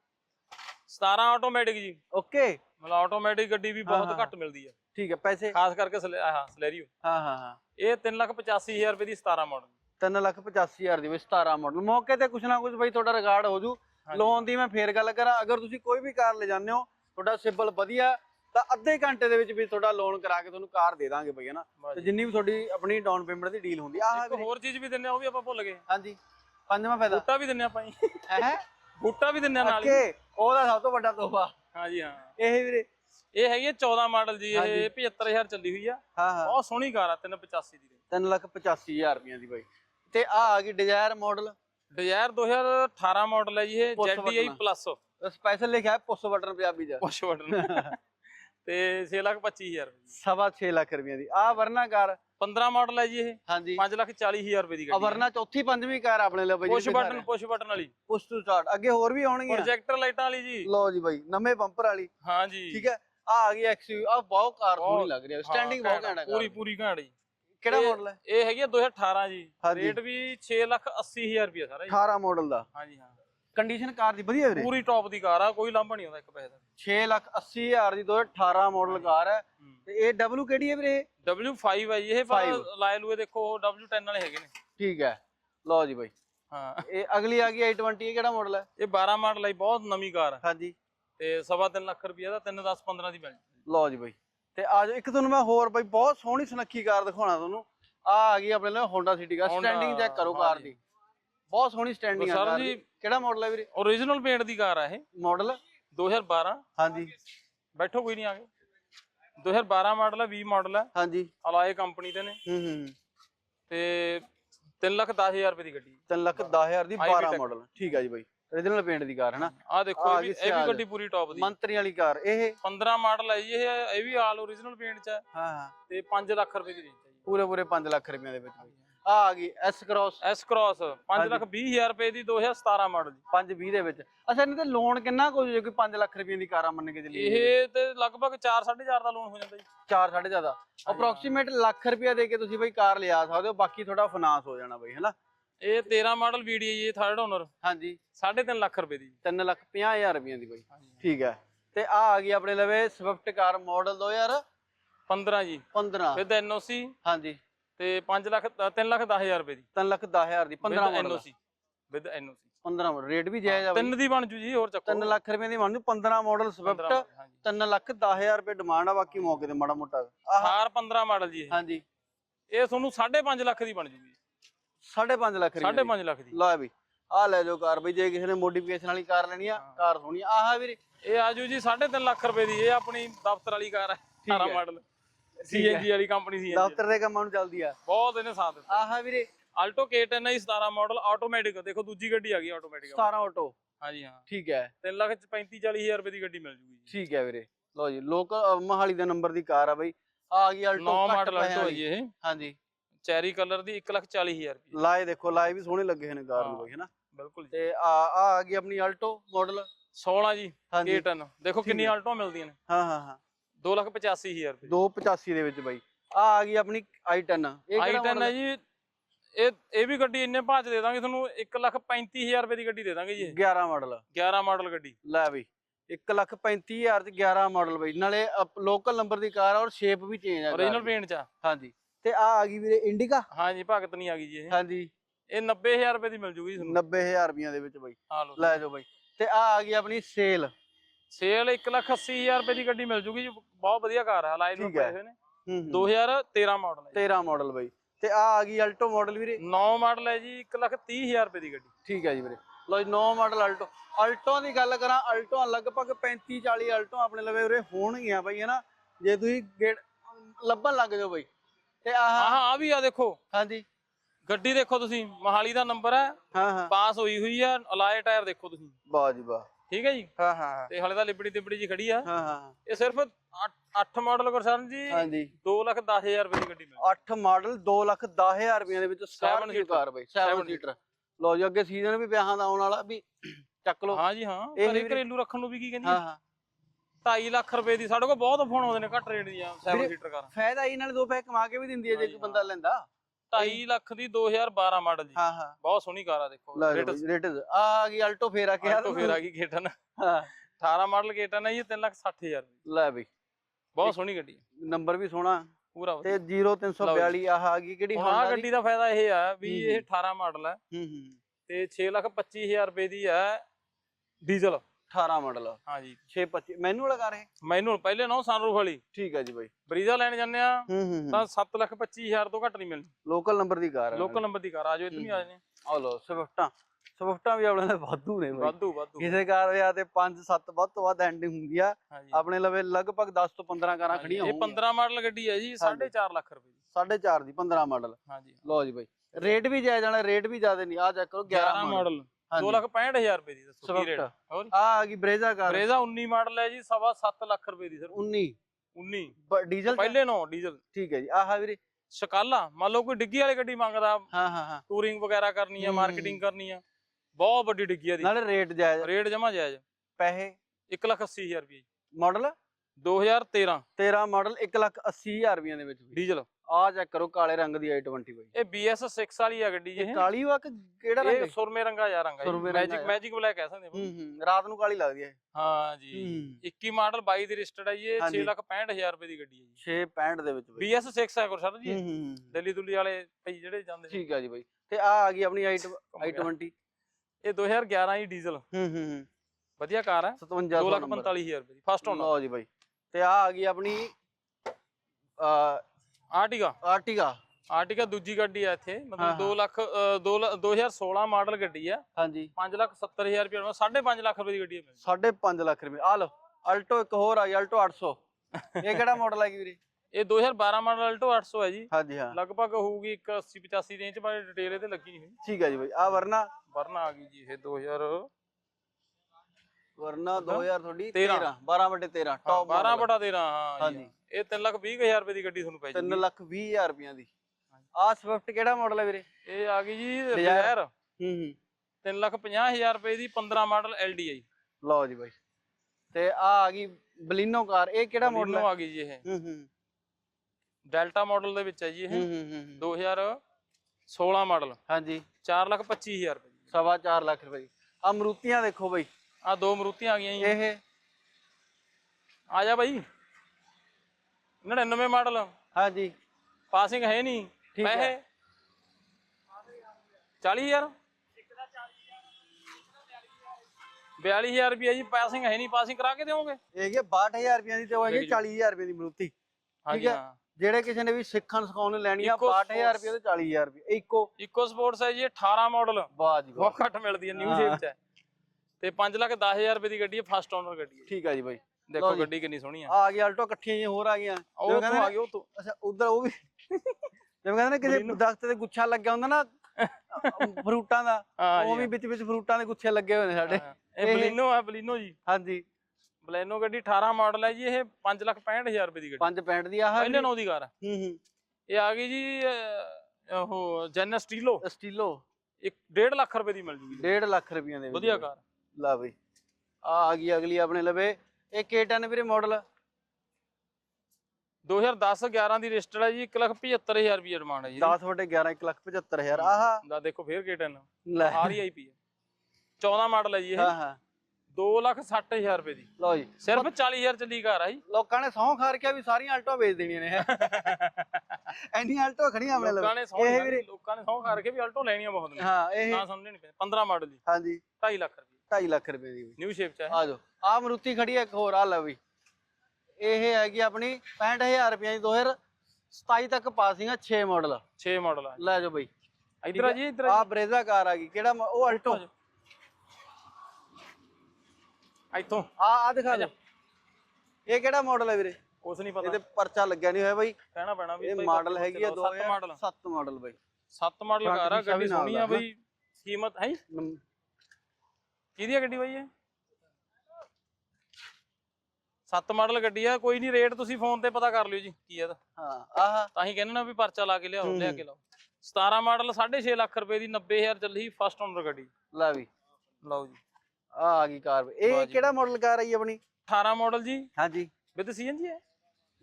17 ਆਟੋਮੈਟਿਕ ਜੀ। ਓਕੇ। ਮਤਲਬ ਆਟੋਮੈਟਿਕ ਗੱਡੀ ਵੀ ਹਾਂ, ਬਹੁਤ ਹਾਂ। ਘੱਟ ਮਿਲਦੀ ਹੈ। ਠੀਕ ਹੈ ਪੈਸੇ? ਖਾਸ ਕਰਕੇ ਆਹ ਸਲੈਰੀਓ ਹਾਂ ਹਾਂ ਹਾਂ। ਇਹ 385000 ਰੁਪਏ ਦੀ 17 ਮਾਡਲ 3 ਲੱਖ 85 ਹਜ਼ਾਰ ਦੀ ਬਈ 17 ਮਾਡਲ ਮੌਕੇ ਤੇ ਕੁਛ ਨਾ ਕੁਛ ਬਈ ਤੁਹਾਡਾ ਰਿਕਾਰਡ ਹੋ ਜੂ। ਲੋਨ ਦੀ ਮੈਂ ਫੇਰ ਗੱਲ ਕਰਾਂ। ਅਗਰ ਤੁਸੀਂ ਕੋਈ ਵੀ ਕਾਰ ਲੈ ਜਾਂਦੇ ਹੋ ਤੁਹਾਡਾ ਸਿਬਲ ਵਧੀਆ ਤਾਂ ਅੱਧੇ ਘੰਟੇ ਦੇ ਵਿੱਚ ਵੀ ਤੁਹਾਡਾ ਲੋਨ ਕਰਾ ਕੇ ਤੁਹਾਨੂੰ ਕਾਰ ਦੇ ਦਾਂਗੇ ਬਈ ਹਨਾ ਤੇ ਜਿੰਨੀ ਵੀ ਤੁਹਾਡੀ ਆਪਣੀ ਡਾਊਨ ਪੇਮੈਂਟ ਦੀ ਡੀਲ ਹੁੰਦੀ ਆ ਆਹ ਇੱਕ ਹੋਰ ਚੀਜ਼ ਵੀ ਦਿੰਨੇ ਆ ਉਹ ਵੀ ਆਪਾਂ ਭੁੱਲ ਗਏ। ਹਾਂਜੀ। ਪੰਜਵਾਂ ਫਾਇਦਾ? ਬੂਟਾ ਵੀ ਦਿੰਨੇ ਆਪਾਂ ਜੀ। ਹੈ? ਬੂਟਾ ਵੀ ਦਿੰਨੇ ਆ ਨਾਲ ਹੀ। ਉਹਦਾ ਸਭ ਤੋਂ ਵੱਡਾ ਤੋਹਫਾ। ਹਾਂਜੀ ਹਾਂ। ਇਹ ਵੀਰੇ। ਇਹ ਹੈਗੀ ਹੈ 14 ਮਾਡਲ ਜੀ। ਇਹ 75000 ਚੱਲੀ ਹੋਈ ਆ। ਹਾਂ ਹਾਂ। ਬਹੁਤ ਸੋਹਣੀ ਕਾਰ ਆ 385 ਦੀ। 3 ਲੱਖ 85 ਹਜ਼ਾਰ ਰੁਪਈਆਂ ਦੀ ਬਾਈ। ਤੇ ਆ ਆ ਗਈ ਡਿਜ਼ਾਇਰ ਮਾਡਲ ਡਿਜ਼ਾਇਰ 2018 ਮਾਡਲ ਹੈ ਜੀ ਇਹ push ZDI button. Plus special ਲਿਖਿਆ ਹੈ ਪੁਸ਼ ਬਟਨ ਪੰਜਾਬੀ ਚ। Push button. ਤੇ 625000 ਸਵਾ 6 ਲੱਖ ਰੁਪਈਆਂ ਦੀ। ਆ ਵਰਨਾ ਕਾਰ। 15 ਮਾਡਲ ਹੈ ਜੀ ਇਹ। ਹਾਂਜੀ। 540000 ਰੁਪਏ ਦੀ ਗੱਡੀ ਅਵਰਨਾ ਚੌਥੀ ਪੰਜਵੀਂ ਕਾਰ ਆਪਣੇ ਲਈ ਬਾਈ ਪੁਸ਼ ਬਟਨ ਪੁਸ਼ ਬਟਨ ਵਾਲੀ। ਪੁਸ਼ ਟੂ ਸਟਾਰਟ ਅੱਗੇ ਹੋਰ ਵੀ ਆਉਣਗੀਆਂ। ਪ੍ਰੋਜੈਕਟਰ ਲਾਈਟਾਂ ਵਾਲੀ ਜੀ। ਲਓ ਜੀ ਬਾਈ ਨਵੇਂ ਬੰਪਰ ਵਾਲੀ। ਹਾਂ ਜੀ। ਠੀਕ ਹੈ। ਆ ਆ ਗਈ ਐਕਸਯੂ ਆ ਬਹੁਤ ਕਾਰ ਬਹੁਤ- ਸੋਹਣੀ ਲੱਗ ਰਹੀ ਹੈ। ਸਟੈਂਡਿੰਗ ਬਹੁਤ ਘੈਂਟ ਹੈ ਪੂਰੀ ਪੂਰੀ ਘਾੜ ਕਿਹੜਾ ਮਾਡਲ ਹੈ? ਇਹ ਹੈਗੀ ਆ 2018 ਜੀ। ਹਾਂਜੀ। ਰੇਟ ਵੀ 680000 ਰੁਪਏ ਸਾਰਾ ਜੀ। 18 ਮਾਡਲ ਦਾ। ਹਾਂ ਜੀ ਹਾਂ। ਕੰਡੀਸ਼ਨ ਕਾਰ ਦੀ ਵਧੀਆ ਵੀਰੇ? ਪੂਰੀ ਟੌਪ ਦੀ ਕਾਰ ਆ ਕੋਈ ਲਾਂਭਾ ਨਹੀਂ ਆਉਂਦਾ ਇੱਕ ਪੈਸੇ ਦਾ। 6 ਲੱਖ 80 ਹਜ਼ਾਰ ਦੀ 2018 ਮਾਡਲ ਕਾਰ ਹੈ। ਤੇ ਇਹ ਡਬਲਯੂ ਕਿਹੜੀ ਹੈ ਵੀਰੇ? W5 ਹੈ ਜੀ ਇਹ Five। ਪਰ ਲਾਏ ਲੂਏ ਦੇਖੋ W10 ਵਾਲੇ ਹੈਗੇ ਨੇ। ਠੀਕ ਹੈ। ਲਓ ਜੀ ਬਾਈ। ਹਾਂ। ਇਹ ਅਗਲੀ ਆ ਗਈ i20 ਇਹ ਕਿਹੜਾ ਮਾਡਲ ਹੈ? ਇਹ 12 ਮਾਡਲ ਹੈ ਬਹੁਤ ਨਵੀਂ ਕਾਰ ਹੈ ਹਾਂਜੀ। ਤੇ ਸਵਾ ਤਿੰਨ ਲੱਖ ਰੁਪਏ ਦਾ 3 10 15 ਦੀ ਮਿਲ ਜੂ ਲਓ ਜੀ ਬਾਈ। ਤੇ ਆ ਜਾਓ ਇੱਕ ਤੁਹਾਨੂੰ ਮੈਂ ਹੋਰ ਬਾਈ ਬਹੁਤ ਸੋਹਣੀ ਸੁਨੱਖੀ ਕਾਰ ਦਿਖਾਉਣਾ ਤੁਹਾਨੂੰ। ਆ ਆ ਗਈ ਆਪਣੇ ਨਾਲ Honda City car standing check ਕਰੋ ਕਾਰ। ਦੀ। ਬਹੁਤ ਸੋਹਣੀ ਸਟੈਂਡਿੰਗ ਆ ਸਰ ਜੀ- ਕਿਹੜਾ ਮਾਡਲ ਹੈ ਵੀਰੇ? ਓਰੀਜਨਲ ਪੇਂਟ ਦੀ ਕਾਰ ਆ ਇਹ। ਮਾਡਲ 2012 ਹਾਂਜੀ। ਬੈਠੋ ਕੋਈ ਨਹੀਂ ਆਗੇ 2012 ਮਾਡਲ ਹੈ 20 ਮਾਡਲ ਹੈ ਹਾਂਜੀ। ਅਲਾਏ ਕੰਪਨੀ ਦੇ ਨੇ। ਹੂੰ ਹੂੰ। ਤੇ 3 ਲੱਖ 10000 ਰੁਪਏ ਦੀ ਗੱਡੀ। 3 ਲੱਖ 10000 ਦੀ High 12 Tech। ਮਾਡਲ ਠੀਕ ਹੈ ਜੀ ਬਾਈ। Origignal ਪੇਂਟ ਦੀ ਕਾਰ ਹੈ। ਨਾ ਆ ਦੇਖੋ ਇਹ ਵੀ ਇਹ ਵੀ। ਗੱਡੀ ਪੂਰੀ ਟੌਪ ਦੀ। ਮੰਤਰੀ ਵਾਲੀ ਕਾਰ ਇਹ 15 ਮਾਡਲ ਹੈ ਜੀ ਇਹ ਇਹ ਵੀ ਆਲ ਓਰੀਜਨਲ ਪੇਂਟ ਚ ਹੈ ਹਾਂ ਹਾਂ। ਤੇ 5 ਲੱਖ ਰੁਪਏ ਦੀ ਰੇਂਜ ਹੈ ਜੀ। ਪੂਰੇ ਪੂਰੇ 5 ਲੱਖ ਰੁਪਏ ਦੇ ਵਿੱਚ ਆ ਆ ਗਈ S cross S cross 5 lakh 20000 ਰੁਪਏ ਦੀ 2017 ਮਾਡਲ ਜੀ 520 ਦੇ ਵਿੱਚ। ਅੱਛਾ ਨਹੀਂ ਤੇ ਲੋਨ ਕਿੰਨਾ ਕੁ ਜੇ ਕੋਈ 5 ਲੱਖ ਰੁਪਏ ਦੀ ਕਾਰਾਂ ਮੰਨ ਕੇ ਚੱਲੀਏ? ਇਹ ਤੇ ਲਗਭਗ 4 4.5 ਦਾ ਲੋਨ ਹੋ ਜਾਂਦਾ ਜੀ। 4 ਸਾਢੇ ਜ਼ਿਆਦਾ ਅਪਰੋਕਸੀਮੇਟ ਲੱਖ ਰੁਪਏ ਦੇ ਕੇ ਤੁਸੀਂ ਬਈ ਕਾਰ ਲਿਆ ਸਕਦੇ ਹੋ ਬਾਕੀ ਤੁਹਾਡਾ ਫਾਈਨਾਂਸ ਹੋ ਜਾਣਾ ਬਈ ਹੈਨਾ? ਇਹ 13 ਮਾਡਲ ਵੀਡੀਓ ਜੀ ਥਰਡ ਓਨਰ ਹਾਂਜੀ। 3.5 ਲੱਖ ਰੁਪਏ ਦੀ 3 ਲੱਖ 50 ਹਜ਼ਾਰ ਰੁਪਏ ਦੀ ਬਈ। ਠੀਕ ਹੈ। ਤੇ ਆ ਆ ਗਈ ਆਪਣੇ ਲਵੇ ਸਵਿਫਟ ਕਾਰ ਮਾਡਲ 15 ਜੀ। 2015 ਵਿਦ ਐਨਓਸੀ ਹਾਂਜੀ। ਤੇ 5 ਲੱਖ 3 ਲੱਖ 10000 ਰੁਪਏ ਦੀ। 3 ਲੱਖ 10 ਹਜ਼ਾਰ ਦੀ 15 model NOC with NOC 15 model rate ਵੀ ਜਾਇਜ਼ ਆ ਤਿੰਨ ਦੀ ਬਣ ਜੂ ਜੀ ਹੋਰ ਚੱਕੋ। 3 ਲੱਖ ਰੁਪਏ ਦੀ ਮੰਨ ਜੂ 15 ਮਾਡਲ ਸਵਿਫਟ 3 ਲੱਖ 10 ਹਜ਼ਾਰ ਰੁਪਏ ਡਿਮਾਂਡ ਆ ਬਾਕੀ ਮੌਕੇ ਤੇ ਮਾੜਾ ਮੋਟਾ। ਆਹ ਹਾਰ 15 ਮਾਡਲ ਜੀ ਇਹ। ਹਾਂਜੀ। ਇਹ ਤੁਹਾਨੂੰ 5.5 ਲੱਖ ਦੀ ਬਣ ਜੂਗੀ। 5.5 ਲੱਖ ਦੀ। 5.5 ਲੱਖ ਦੀ। ਲਓ ਵੀ ਆ ਲੈ ਜਾਓ ਕਾਰ ਬਈ ਜੇ ਕਿਸੇ ਨੇ ਮੋਡੀਫਿਕੇਸ਼ਨ ਵਾਲੀ ਕਾਰ ਲੈਣੀ ਆ ਕਾਰ ਸੋਹਣੀ ਆ। ਆਹ ਵੀਰੇ। ਇਹ ਆਜੂ ਜੀ 3.5 ਲੱਖ ਰੁਪਏ ਦੀ ਇਹ ਆਪਣੀ ਦਫ਼ਤਰ ਵਾਲੀ ਕਾਰ ਹੈ 18 ਹੈ। ਮਾਡਲ। ਸੀਐਨਜੀ ਵਾਲੀ ਕੰਪਨੀ ਸੀ ਦਫ਼ਤਰ ਦੇ ਕੰਮਾਂ ਨੂੰ ਚੱਲਦੀ ਆ। ਬਹੁਤ ਇਹਨੇ ਸਾਥ ਦਿੱਤਾ। ਆਹ ਵੀਰੇ। ਆਲਟੋ K10 ਹੈ 17 ਮਾਡਲ ਆਟੋਮੈਟਿਕ ਦੇਖੋ ਦੂਜੀ ਗੱਡੀ ਆ ਗਈ ਆਟੋਮੈਟਿਕ 17 ਆਟੋ ਹਾਂਜੀ ਹਾਂ। ਠੀਕ ਹੈ 3 ਲੱਖ ਚ 35 40 ਹਜ਼ਾਰ ਰੁਪਏ ਦੀ ਗੱਡੀ ਮਿਲ ਜੂਗੀ ਜੀ। ਠੀਕ ਹੈ ਵੀਰੇ। ਲਓ ਜੀ ਲੋਕ ਮਹਾਲੀ ਦੇ ਨੰਬਰ ਦੀ ਕਾਰ ਆ ਬਈ। ਆ ਗਈ ਆਲਟੋ 9 ਘੱਟ ਮਾਡਲ ਆਲਟੋ ਹੈ ਇਹ। ਹਾਂਜੀ। ਚੈਰੀ ਕਲਰ ਦੀ 1 ਲੱਖ 40 ਹਜ਼ਾਰ ਰੁਪਏ। ਲਾਏ ਦੇਖੋ ਲਾਏ ਵੀ ਸੋਹਣੇ ਲੱਗੇ ਨੇ ਕਾਰ ਨੂੰ। ਬਈ ਹਨਾ ਬਿਲਕੁਲ ਤੇ ਆ ਆ ਆ ਗਈ ਆਪਣੀ ਆਲਟੋ ਮਾਡਲ। 16 ਜੀ ਹਾਂਜੀ। K10 ਦੇਖੋ ਕਿੰਨੀ। ਆਲਟੋ ਮਿਲਦੀਆਂ ਨੇ। ਹਾਂ ਹਾਂ ਹਾਂ। 2 ਲੱਖ 85 ਹਜ਼ਾਰ ਰੁਪਏ। 285 ਦੇ ਵਿੱਚ ਬਈ। ਆ ਆ ਗਈ ਆਪਣੀ i10 ਇਹ ਕਿਹੜਾ i10 model ਹੈ ਜੀ। ਇਹ ਇਹ ਵੀ ਗੱਡੀ ਇੰਨੇ ਭਾਅ ਚ ਦੇ ਦਾਂਗੇ ਤੁਹਾਨੂੰ 1 ਲੱਖ 35 ਹਜ਼ਾਰ ਰੁਪਏ ਦੀ ਗੱਡੀ ਦੇ ਦਾਂਗੇ ਜੀ ਇਹ। 11 ਮਾਡਲ 11 ਮਾਡਲ ਗੱਡੀ। ਲੈ ਬਈ 1 ਲੱਖ 35000 ਚ 11 ਮਾਡਲ ਬਈ। ਨਾਲੇ ਲੋਕਲ ਨੰਬਰ ਦੀ ਕਾਰ ਆ ਔਰ ਸ਼ੇਪ ਵੀ ਚੇਂਜ ਆ ਓਰੀਜਨਲ। ਪੇਂਟ ਚ। ਹਾਂਜੀ। ਤੇ ਆ ਆ ਗਈ ਵੀਰੇ ਇੰਡੀਕਾ। ਹਾਂਜੀ ਭਗਤ ਨਹੀਂ ਆ ਗਈ ਜੀ ਇਹ। ਹਾਂਜੀ। ਇਹ 90000 ਰੁਪਏ ਦੀ ਮਿਲ ਜੂਗੀ ਤੁਹਾਨੂੰ। 90000 ਰੁਪਈਆਂ ਦੇ ਵਿੱਚ ਬਈ। ਲੈ ਜਾਓ ਬਈ। ਤੇ ਆ ਆ ਗਈ ਆਪਣੀ ਸੇਲ। ਸੇਲ 1 ਲੱਖ 80 ਹਜ਼ਾਰ ਰੁਪਏ ਦੀ ਗੱਡੀ ਮਿਲ ਜੂਗੀ ਜੀ। ਬਹੁਤ ਵਧੀਆ ਕਾਰ ਹੈ ਲਾਈਨ ਨੂੰ। ਪਏ ਹੋਏ ਨੇ। ਹੂੰ ਹੂੰ। 2013 ਮਾਡਲ ਹੈ 13 ਮਾਡਲ ਬਈ। ਤੇ ਆ ਆ ਗਈ ਅਲਟੋ ਮਾਡਲ ਵੀਰੇ। 9 ਮਾਡਲ ਹੈ ਜੀ 1 ਲੱਖ 30 ਹਜ਼ਾਰ ਰੁਪਏ ਦੀ ਗੱਡੀ। ਠੀਕ ਹੈ ਜੀ ਵੀਰੇ। ਲਓ ਜੀ 9 ਮਾਡਲ ਅਲਟੋ। ਅਲਟੋ ਦੀ ਗੱਲ ਕਰਾਂ ਅਲਟੋ ਲਗਭਗ 35 40 ਅਲਟੋ ਆਪਣੇ ਲਵੇ ਉਰੇ ਹੋਣਗੀਆਂ ਬਈ ਹਨਾ ਜੇ ਤੁਸੀਂ ਲੱਭਣ ਲੱਗ ਜਾਓ ਬਈ। ਤੇ ਆਹ ਹਾਂ ਹਾਂ ਆ ਵੀ ਆ ਦੇਖੋ। ਹਾਂਜੀ। ਗੱਡੀ ਦੇਖੋ ਤੁਸੀਂ ਮਹਾਲੀ ਦਾ ਨੰਬਰ ਹੈ। ਹਾਂ ਹਾਂ। ਪਾਸ ਹੋਈ ਹੋਈ ਆ ਅਲਾਏ ਟਾਇਰ ਦੇਖੋ ਤੁਸੀਂ। ਵਾਹ ਜੀ ਵਾਹ। ਠੀਕ ਹੈ ਜੀ? ਹਾਂ ਹਾਂ ਤੇ ਹਲੇ ਤਾਂ ਲਿਬੜੀ ਤਿਬੜੀ ਜੀ ਖੜੀ ਆ। ਹਾਂ ਹਾਂ। ਇਹ ਸਿਰਫ 8 ਮਾਡਲ ਗੁਰਸ਼ਰਨ ਜੀ ਹਾਂਜੀ। 2 ਲੱਖ 10000 ਰੁਪਏ ਦੀ ਗੱਡੀ ਮਿਲ 8 ਮਾਡਲ 2 ਲੱਖ 10000 ਰੁਪਏ ਦੇ ਵਿੱਚ Seven ਸਟਾਰਟ seater। ਕਾਰ ਬਈ 7 Seven ਸੀਟਰ ਲੋ ਜੀ ਅੱਗੇ ਸੀਜ਼ਨ ਵੀ ਵਿਆਹਾਂ ਦਾ ਆਉਣ ਵਾਲਾ ਵੀ ਚੱਕ ਲੋ ਹਾਂ ਜੀ ਹਾਂ। ਇਹ ਘਰੇਲੂ ਰੱਖਣ ਨੂੰ ਵੀ ਕੀ ਕਹਿੰਦੀ ਹਾਂ ਹਾਂ। 2.5 ਲੱਖ ਰੁਪਏ ਦੀ ਸਾਡੇ ਕੋਲ ਬਹੁਤ ਫੋਨ ਆਉਂਦੇ ਨੇ ਘੱਟ ਰੇਟ ਦੀਆਂ 7 ਵੀਰੇ- ਸੀਟਰ ਕਾਰ। ਫਾਇਦਾ ਹੀ ਨਾਲੇ ਦੋ ਪੈਸੇ ਕਮਾ ਕੇ ਵੀ ਦਿੰਦੀ ਹੈ ਜੇ ਕੋਈ ਬੰਦਾ ਲੈਂਦਾ। 2.5 ਲੱਖ ਦੀ 2012 ਮਾਡਲ ਜੀ। ਹਾਂ ਹਾਂ। ਬਹੁਤ ਸੋਹਣੀ ਕਾਰ ਆ ਦੇਖੋ। ਰੇਟ ਆ ਗਈ ਅਲਟੋ ਫੇਰ ਆ ਕੇ ਆਟੋ ਫੇਰ ਆ ਗਈ ਗੇਟਨ ਹਾਂ। 18 ਮਾਡਲ ਗੇਟਨ ਹੈ ਜੀ 3 ਲੱਖ 60000 ਰੁਪਏ ਲੈ ਬਈ ਬਹੁਤ ਸੋਹਣੀ ਗੱਡੀ ਹੈ। ਨੰਬਰ ਵੀ ਸੋਹਣਾ। ਪੂਰਾ ਤੇ ਵਧੀਆ 0342 ਆਹ ਆ ਗਈ ਕਿਹੜੀ ਦੀ? ਗੱਡੀ ਦਾ ਫਾਇਦਾ ਇਹ ਆ ਵੀ ਹੂੰ, ਇਹ 18 ਮਾਡਲ ਹੈ। ਹੂੰ ਹੂੰ। ਤੇ 6 ਲੱਖ 25000 ਰੁਪਏ ਦੀ ਹੈ ਡੀਜ਼ਲ। 18 ਮਾਡਲ। ਹਾਂ ਜੀ 625 ਮੈਨੂਅਲ ਕਾਰ ਹੈ ਮੈਨੂੰ ਪਹਿਲੇ ਨਾ ਸਨਰੂਫ ਵਾਲੀ। ਠੀਕ ਹੈ ਜੀ ਬਾਈ। ਬਰੀਜ਼ਾ ਲੈਣ ਜਾਂਦੇ ਆ ਤਾਂ 7 ਲੱਖ 25000 ਤੋਂ ਘੱਟ ਨਹੀਂ ਮਿਲਣੀ। ਲੋਕਲ ਨੰਬਰ ਦੀ ਕਾਰ ਹੈ ਲੋਕਲ ਨੰਬਰ ਦੀ ਕਾਰ ਆ ਜਾਓ ਇੱਧਰ ਹੀ। ਆ ਜਾਣੇ ਆ। ਲੋ ਸਵਿਫਟਾਂ। ਸਵਿਫਟਾਂ ਵੀ ਆਪਣੇ ਲਈ ਵਾਧੂ ਨੇ ਬਾਈ। ਵਾਧੂ ਵਾਧੂ। ਕਿਸੇ ਕਾਰ ਵਿਆਹ ਤੇ 5 7 ਵੱਧ ਤੋਂ ਵੱਧ ਐਂਡਿੰਗ ਹੁੰਦੀ ਆ। ਆਪਣੇ ਲਵੇ ਲਗਭਗ 10 ਤੋਂ 15 ਕਾਰਾਂ ਖੜੀਆਂ ਇਹ 15 ਮਾਡਲ ਗੱਡੀ ਹੈ ਜੀ 4.5 ਲੱਖ ਰੁਪਏ ਦੀ। 4.5 ਦੀ 15 ਮਾਡਲ। ਹਾਂ ਜੀ ਲਓ ਜੀ ਬਾਈ। ਰੇਟ ਵੀ ਜਾਇਜ਼ ਜਾਣਾ ਰੇਟ ਵੀ ਜ਼ਿਆਦਾ ਨਹੀਂ ਆ ਚੈੱਕ ਕਰੋ 11 11 ਮਾਡਲ। ਮਾਡਲ। ਹਾਂਜੀ। 2 ਲੱਖ 65000 ਰੁਪਏ ਦੀ ਦੱਸੋ ਕੀ ਰੇਟ Swift। ਹੋਰ? ਆ ਆ ਗਈ ਬਰੇਜ਼ਾ ਕਾਰ। ਬਰੇਜ਼ਾ 19 ਮਾਡਲ ਹੈ ਜੀ ਸਵਾ 7 ਲੱਖ ਰੁਪਏ ਦੀ ਸਰ। 19 19 ਬ- ਡੀਜ਼ਲ ਚ? ਪਹਿਲੇ ਨੋ ਡੀਜ਼ਲ। ਠੀਕ ਹੈ ਜੀ ਆਹ ਵੀਰੇ। ਸ਼ਕਾਲਾ ਮੰਨ ਲਓ ਕੋਈ ਡਿੱਗੀ ਵਾਲੀ ਗੱਡੀ ਮੰਗਦਾ। ਹਾਂ ਹਾਂ ਹਾਂ। ਟੂਰਿੰਗ ਵਗੈਰਾ ਕਰਨੀ ਆ ਹੂੰ। ਮਾਰਕੀਟਿੰਗ ਕਰਨੀ ਆ ਬਹੁਤ ਵੱਡੀ ਡਿੱਗੀ ਆ ਦੀ ਨਾਲੇ ਰੇਟ ਜਾਇਜ਼ ਰੇਟ ਜਮਾ ਜਾਇਜ਼ ਪੈਸੇ? 1 ਲੱਖ 80000 ਰੁਪਏ। ਮਾਡਲ? 2013 13 ਮਾਡਲ 1 ਲੱਖ 80000 ਰੁਪਈਆਂ ਦੇ ਵਿੱਚ ਵੀ। ਡੀਜ਼ਲ। ਆ ਚੈੱਕ ਕਰੋ ਕਾਲੇ ਰੰਗ ਦੀ i20 ਬਾਈ। ਇਹ BS 6 ਵਾਲੀ ਆ ਗੱਡੀ ਇਹ ਕਾਲੀ ਵਾ ਕਿ ਕਿਹੜਾ ਰੰਗ ਇਹ ਸੁਰਮੇ ਰੰਗਾ ਜਾਂ। ਰੰਗਾ ਮੈਜਿਕ ਆ। ਮੈਜਿਕ ਬਲੈਕ ਕਹਿ ਸਕਦੇ ਹੂੰ ਹੂੰ ਰਾਤ ਨੂੰ ਕਾਲੀ ਲੱਗਦੀ ਹੈ ਹਾਂ ਜੀ। ਹੂੰ। 21 ਮਾਡਲ 22 ਦੀ ਰਜਿਸਟਰਡ ਹੈ ਜੀ ਇਹ ਹਾਂਜੀ। 6 ਲੱਖ 65000 ਰੁਪਏ ਦੀ ਗੱਡੀ ਹੈ ਜੀ। 665 ਦੇ ਵਿੱਚ ਬਾਈ। BS 6 ਹੈ ਗੁਰਸ਼ਰਨ ਜੀ। ਦਿੱਲੀ ਦੁੱਲੀ ਵਾਲੇ ਭਈ ਜਿਹੜੇ ਜਾਂਦੇ ਠੀਕ ਆ ਜੀ ਬਾਈ। ਤੇ ਆ ਆ ਗਈ ਆਪਣੀ i ਘੁੰਮ ਗਿਆ। i20 ਇਹ 2011 ਹੀ ਡੀਜ਼ਲ। ਹੂੰ ਹੂੰ ਵਧੀਆ ਕਾਰ ਹੈ। 57 2 ਲੱਖ 45000 ਰੁਪਏ ਦੀ। ਫਸਟ ਓਨਰ ਲਓ ਜੀ ਬਾਈ। ਤੇ ਆ ਆ ਗਈ ਆਪਣੀ ਆ ਆਰਟਿਗਾ ਆਰਟੀਗਾ ਆਰਟਿਗਾ ਦੂਜੀ ਗੱਡੀ ਆ ਇੱਥੇ। ਮਤਲਬ 2 ਲੱਖ 2 2016 ਮਾਡਲ ਗੱਡੀ ਆ। ਹਾਂਜੀ। 5 ਲੱਖ 70000 ਰੁਪਏ ਦਾ 5.5 ਲੱਖ ਰੁਪਏ ਦੀ ਗੱਡੀ ਹੈ 5.5 ਲੱਖ ਰੁਪਏ। ਆ ਲਓ ਅਲਟੋ ਇੱਕ ਹੋਰ ਆ ਅਲਟੋ 800 ਇਹ ਕਿਹੜਾ ਮਾਡਲ ਹੈਗੀ ਵੀਰੇ? ਇਹ 2012 ਮਾਡਲ ਅਲਟੋ 800 ਹੈ ਜੀ। ਹਾਂਜੀ ਹਾਂ। ਲਗਭਗ ਹੋਊਗੀ ਇੱਕ 80 85 ਰੇਂਜ ਬਾਰੇ ਡਿਟੇਲ ਇਹਦੇ ਲੱਗੀ ਨਹੀਂ ਹੋਈ। ਠੀਕ ਹੈ ਜੀ ਬਾਈ। ਆ ਵਰਨਾ? ਵਰਨਾ ਆ ਗਈ ਜੀ ਇਹ 2000 ਵਰਨਾ 2000 ਤੁਹਾਡੀ 13 13 12 ਬਟੇ 13 ਟੌਪ 12 ਬਟਾ 13 ਹਾਂ ਜੀ ਹਾਂਜੀ। ਇਹ 3 ਲੱਖ 20000 ਰੁਪਏ ਦੀ ਗੱਡੀ ਤੁਹਾਨੂੰ ਪੈ 3 ਜੂਗੀ। ਲੱਖ 20 ਹਜ਼ਾਰ ਰੁਪਈਆਂ ਦੀ। ਆ ਸਵਿਫਟ ਕਿਹੜਾ ਮਾਡਲ ਹੈ ਵੀਰੇ? ਇਹ ਆ ਗਈ ਜੀ। ਡਿਜ਼ਾਇਰ ਹੂੰ ਹੂੰ। 3 ਲੱਖ 50000 ਰੁਪਏ ਦੀ 15 ਮਾਡਲ LDI ਲਓ ਜੀ ਬਾਈ। ਤੇ ਆ ਆ ਗਈ ਬਲੀਨੋ ਕਾਰ ਇਹ ਕਿਹੜਾ ਮਾਡਲ ਹੈ? ਆ ਗਈ ਜੀ ਇਹ। ਹੂੰ ਹੂੰ। ਡੈਲਟਾ ਮਾਡਲ ਦੇ ਵਿੱਚ ਹੈ ਜੀ ਇਹ। ਹੂੰ ਹੂੰ, ਹੂੰ 2016 ਮਾਡਲ ਹਾਂਜੀ। 4 ਲੱਖ 25000 ਰੁਪਏ ਦੀ। ਸਵਾ 4 ਲੱਖ ਰੁਪਏ ਆ ਮਰੂਤੀਆਂ ਦੇਖੋ ਬਾਈ। ਆ ਦੋ ਮਰੂਤੀਆਂ ਆ ਗਈਆਂ ਜੀ। ਇਹ ਆ ਜਾ ਬਾਈ। 99 ਮਾਡਲ। ਹਾਂਜੀ। ਪਾਸਿੰਗ ਹੈ ਨਹੀਂ। ਠੀਕ ਹੈ। ਪੈਸੇ 40000 42000 ਰੁਪਏ ਜੀ ਪਾਸਿੰਗ ਹੈ ਨਹੀਂ। ਪਾਸਿੰਗ ਕਰਾ ਕੇ ਦੇਵੋਗੇ ਇਹ ਹੈਗੀ 62000 ਰੁਪਈਆਂ ਦੀ ਤੇ ਉਹ ਹੈਗੀ ਦੇਖ ਜੀ। 40000 ਰੁਪਏ ਦੀ ਮਰੂਤੀ। ਹਾਂਜੀ ਹੈ। ਹਾਂ। ਜਿਹੜੇ ਕਿਸੇ ਨੇ ਵੀ ਸਿੱਖਣ ਸਿਖਾਉਣ ਨੂੰ ਲੈਣੀ ਆ Eco 62000 ਰੁਪਏ ਤੇ 40000 ਰੁਪਏ ਇੱਕੋ। ਇਕੋ ਸਪੋਰਟਸ ਹੈ ਜੀ ਇਹ 18 ਮਾਡਲ ਵਾਹ ਜੀ ਵਾਹ। ਬਹੁਤ ਘੱਟ ਮਿਲਦੀ ਹੈ ਨਿਊ। ਸ਼ੇਪ ਚ ਹੈ। ਤੇ 5 ਲੱਖ 10000 ਰੁਪਏ ਦੀ ਗੱਡੀ ਹੈ ਫਸਟ ਓਨਰ ਗੱਡੀ ਹੈ। ਠੀਕ ਆ ਜੀ ਬਾਈ। ਦੇਖੋ। ਗੱਡੀ ਕਿੰਨੀ ਸੋਹਣੀ ਹੈ ਆ ਗਈ ਆਲਟੋ ਇਕੱਠੀਆਂ ਹੀ ਹੋਰ ਆ ਗਈਆਂ। ਉਹ ਕਹਿੰਦੇ ਆ ਗਈ ਉਹ ਤੋਂ ਅੱਛਾ ਉਧਰ ਉਹ ਵੀ ਜਿਵੇਂ ਕਹਿੰਦੇ ਨੇ ਕਿਸੇ। ਦਰਖਤ ਤੇ ਗੁੱਛਾ ਲੱਗਿਆ ਹੁੰਦਾ ਨਾ ਫਰੂਟਾਂ ਦਾ ਉਹ ਵੀ ਵਿੱਚ ਵਿੱਚ ਫਰੂਟਾਂ ਦੇ ਗੁੱਛੇ ਲੱਗੇ ਹੋਏ ਨੇ ਸਾਡੇ। ਇਹ ਬਲੀਨੋ ਹੈ ਬਲੀਨੋ ਜੀ। ਹਾਂਜੀ। ਬਲੈਨੋ ਗੱਡੀ 18 ਮਾਡਲ ਹੈ ਜੀ ਇਹ 5 ਲੱਖ 65000 ਰੁਪਏ ਦੀ ਗੱਡੀ। 5.65 ਦੀ ਆਹ ਪਹਿਲੇ ਨੌ ਦੀ ਕਾਰ ਹੈ ਹੂੰ ਹੂੰ। ਇਹ ਆ ਗਈ ਜੀ ਉਹ ਜੈਨ ਸਟੀਲੋ। ਸਟੀਲੋ। ਇੱਕ 1.5 ਲੱਖ ਰੁਪਏ ਦੀ ਮਿਲ ਜੂਗੀ। 1.5 ਲੱਖ ਰੁਪਈਆਂ ਦੇ ਵਧੀਆ। ਕਾਰ। ਲਾ ਬਈ। ਆ ਆ ਗਈ ਅਗਲੀ ਆਪਣੇ ਲਵੇ। ਇਹ K10 ਵੀਰੇ ਮਾਡਲ 2010 11 ਦੀ ਰਜਿਸਟਰਡ ਹੈ ਜੀ 1 ਲੱਖ 75000 ਰੁਪਏ ਡਿਮਾਂਡ ਹੈ ਜੀ। 10 ਵਟੇ 11 1 ਲੱਖ 75000 ਆਹ। ਦਾ ਦੇਖੋ ਫੇਰ K10 ਲੈ। ਆਰ ਆਈ ਪੀ ਹੈ 14 ਮਾਡਲ ਹੈ ਜੀ ਇਹ। ਹਾਂ ਹਾਂ। 2 ਲੱਖ 60000 ਰੁਪਏ ਦੀ। ਲਓ ਜੀ। ਸਿਰਫ 40000 ਚੱਲੀ ਕਾਰ ਆ ਜੀ। ਲੋਕਾਂ ਨੇ ਸੌਂ ਖਾਰ ਕੇ ਵੀ ਸਾਰੀਆਂ ਆਲਟੋ ਵੇਚ ਦੇਣੀਆਂ ਨੇ। ਐਨੀ ਆਲਟੋ ਖੜੀਆਂ ਆਪਣੇ ਲੋਕਾਂ ਨੇ ਸੌਂ ਖਾਰ- ਵੀਰੇ ਲੋਕਾਂ ਨੇ ਸੌਂ ਖਾਰ ਕੇ ਵੀ ਆਲਟੋ ਲੈਣੀਆਂ ਬਹੁਤ ਨੇ। ਹਾਂ ਇਹ ਨਾ ਸਮਝਣੇ ਨਹੀਂ ਪੈਂਦੇ 15 ਮਾਡਲ ਜੀ ਹਾਂਜੀ। 2.5 ਲੱਖ ਰੁਪਏ। 2.5 ਲੱਖ ਰੁਪਏ ਦੀ ਨਿਊ ਸ਼ੇਪ ਚ ਆ ਜਾਓ ਆ ਮਰੂਤੀ ਖੜੀ ਹੈ ਇੱਕ ਹੋਰ ਆ ਲੈ ਵੀ। ਇਹ ਹੈਗੀ ਆਪਣੀ 65000 ਰੁਪਏ ਦੀ 2027 ਤੱਕ ਪਾਸਿੰਗ ਆ 6 ਮਾਡਲ 6 ਮਾਡਲ ਲੈ ਜਾਓ ਬਈ। ਇਧਰ ਆ ਜੀ ਇਧਰ ਆ ਬਰੇਜ਼ਾ ਕਾਰ ਆ ਗਈ। ਕਿਹੜਾ ਉਹ ਅਲਟੋ। ਇੱਥੋਂ। ਆ ਆ ਦਿਖਾ ਦੇ ਇਹ ਕਿਹੜਾ ਮਾਡਲ ਹੈ ਵੀਰੇ? ਕੁਛ ਨਹੀਂ ਪਤਾ। ਇਹਦੇ ਪਰਚਾ ਲੱਗਿਆ ਨਹੀਂ ਹੋਇਆ ਬਾਈ। ਕਹਿਣਾ ਪੈਣਾ ਵੀ ਇਹ ਮਾਡਲ ਹੈਗੀ ਆ ਚਲੋ, ਸੱਤ ਮਾਡਲ 2007 ਮਾਡਲ ਬਾਈ। 7 ਮਾਡਲ ਕਾਰ ਆ ਗੱਡੀ ਸੋਹਣੀ ਆ ਬਈ। ਕੀਮਤ ਹੈ? ਕਿਹਦੀ ਆ ਗੱਡੀ ਬਾਈ ਇਹ? 7 ਮਾਡਲ ਗੱਡੀ ਆ ਕੋਈ ਨਹੀਂ ਰੇਟ ਤੁਸੀਂ ਫੋਨ ਤੇ ਪਤਾ ਕਰ ਲਿਓ ਜੀ ਕੀ ਆ ਇਹਦਾ। ਹਾਂ ਆਹ। ਤਾਂ ਹੀ ਕਹਿੰਦੇ ਨਾ ਵੀ ਪਰਚਾ ਲਾ ਕੇ ਲਿਆਓ ਲਿਆ। ਕੇ ਲਾਓ। 17 ਮਾਡਲ 6.5 ਲੱਖ ਰੁਪਏ ਦੀ 90000 ਚੱਲੀ ਫਸਟ ਓਨਰ ਗੱਡੀ। ਲੈ ਵੀ। ਲਓ ਜੀ। ਆ ਆ ਗਈ ਕਾਰ ਇਹ। ਕਿਹੜਾ ਮਾਡਲ ਕਾਰ ਆਈ ਆਪਣੀ? 18 ਮਾਡਲ ਜੀ। ਹਾਂਜੀ। ਵਿਦ ਸੀਐਨਜੀ ਹੈ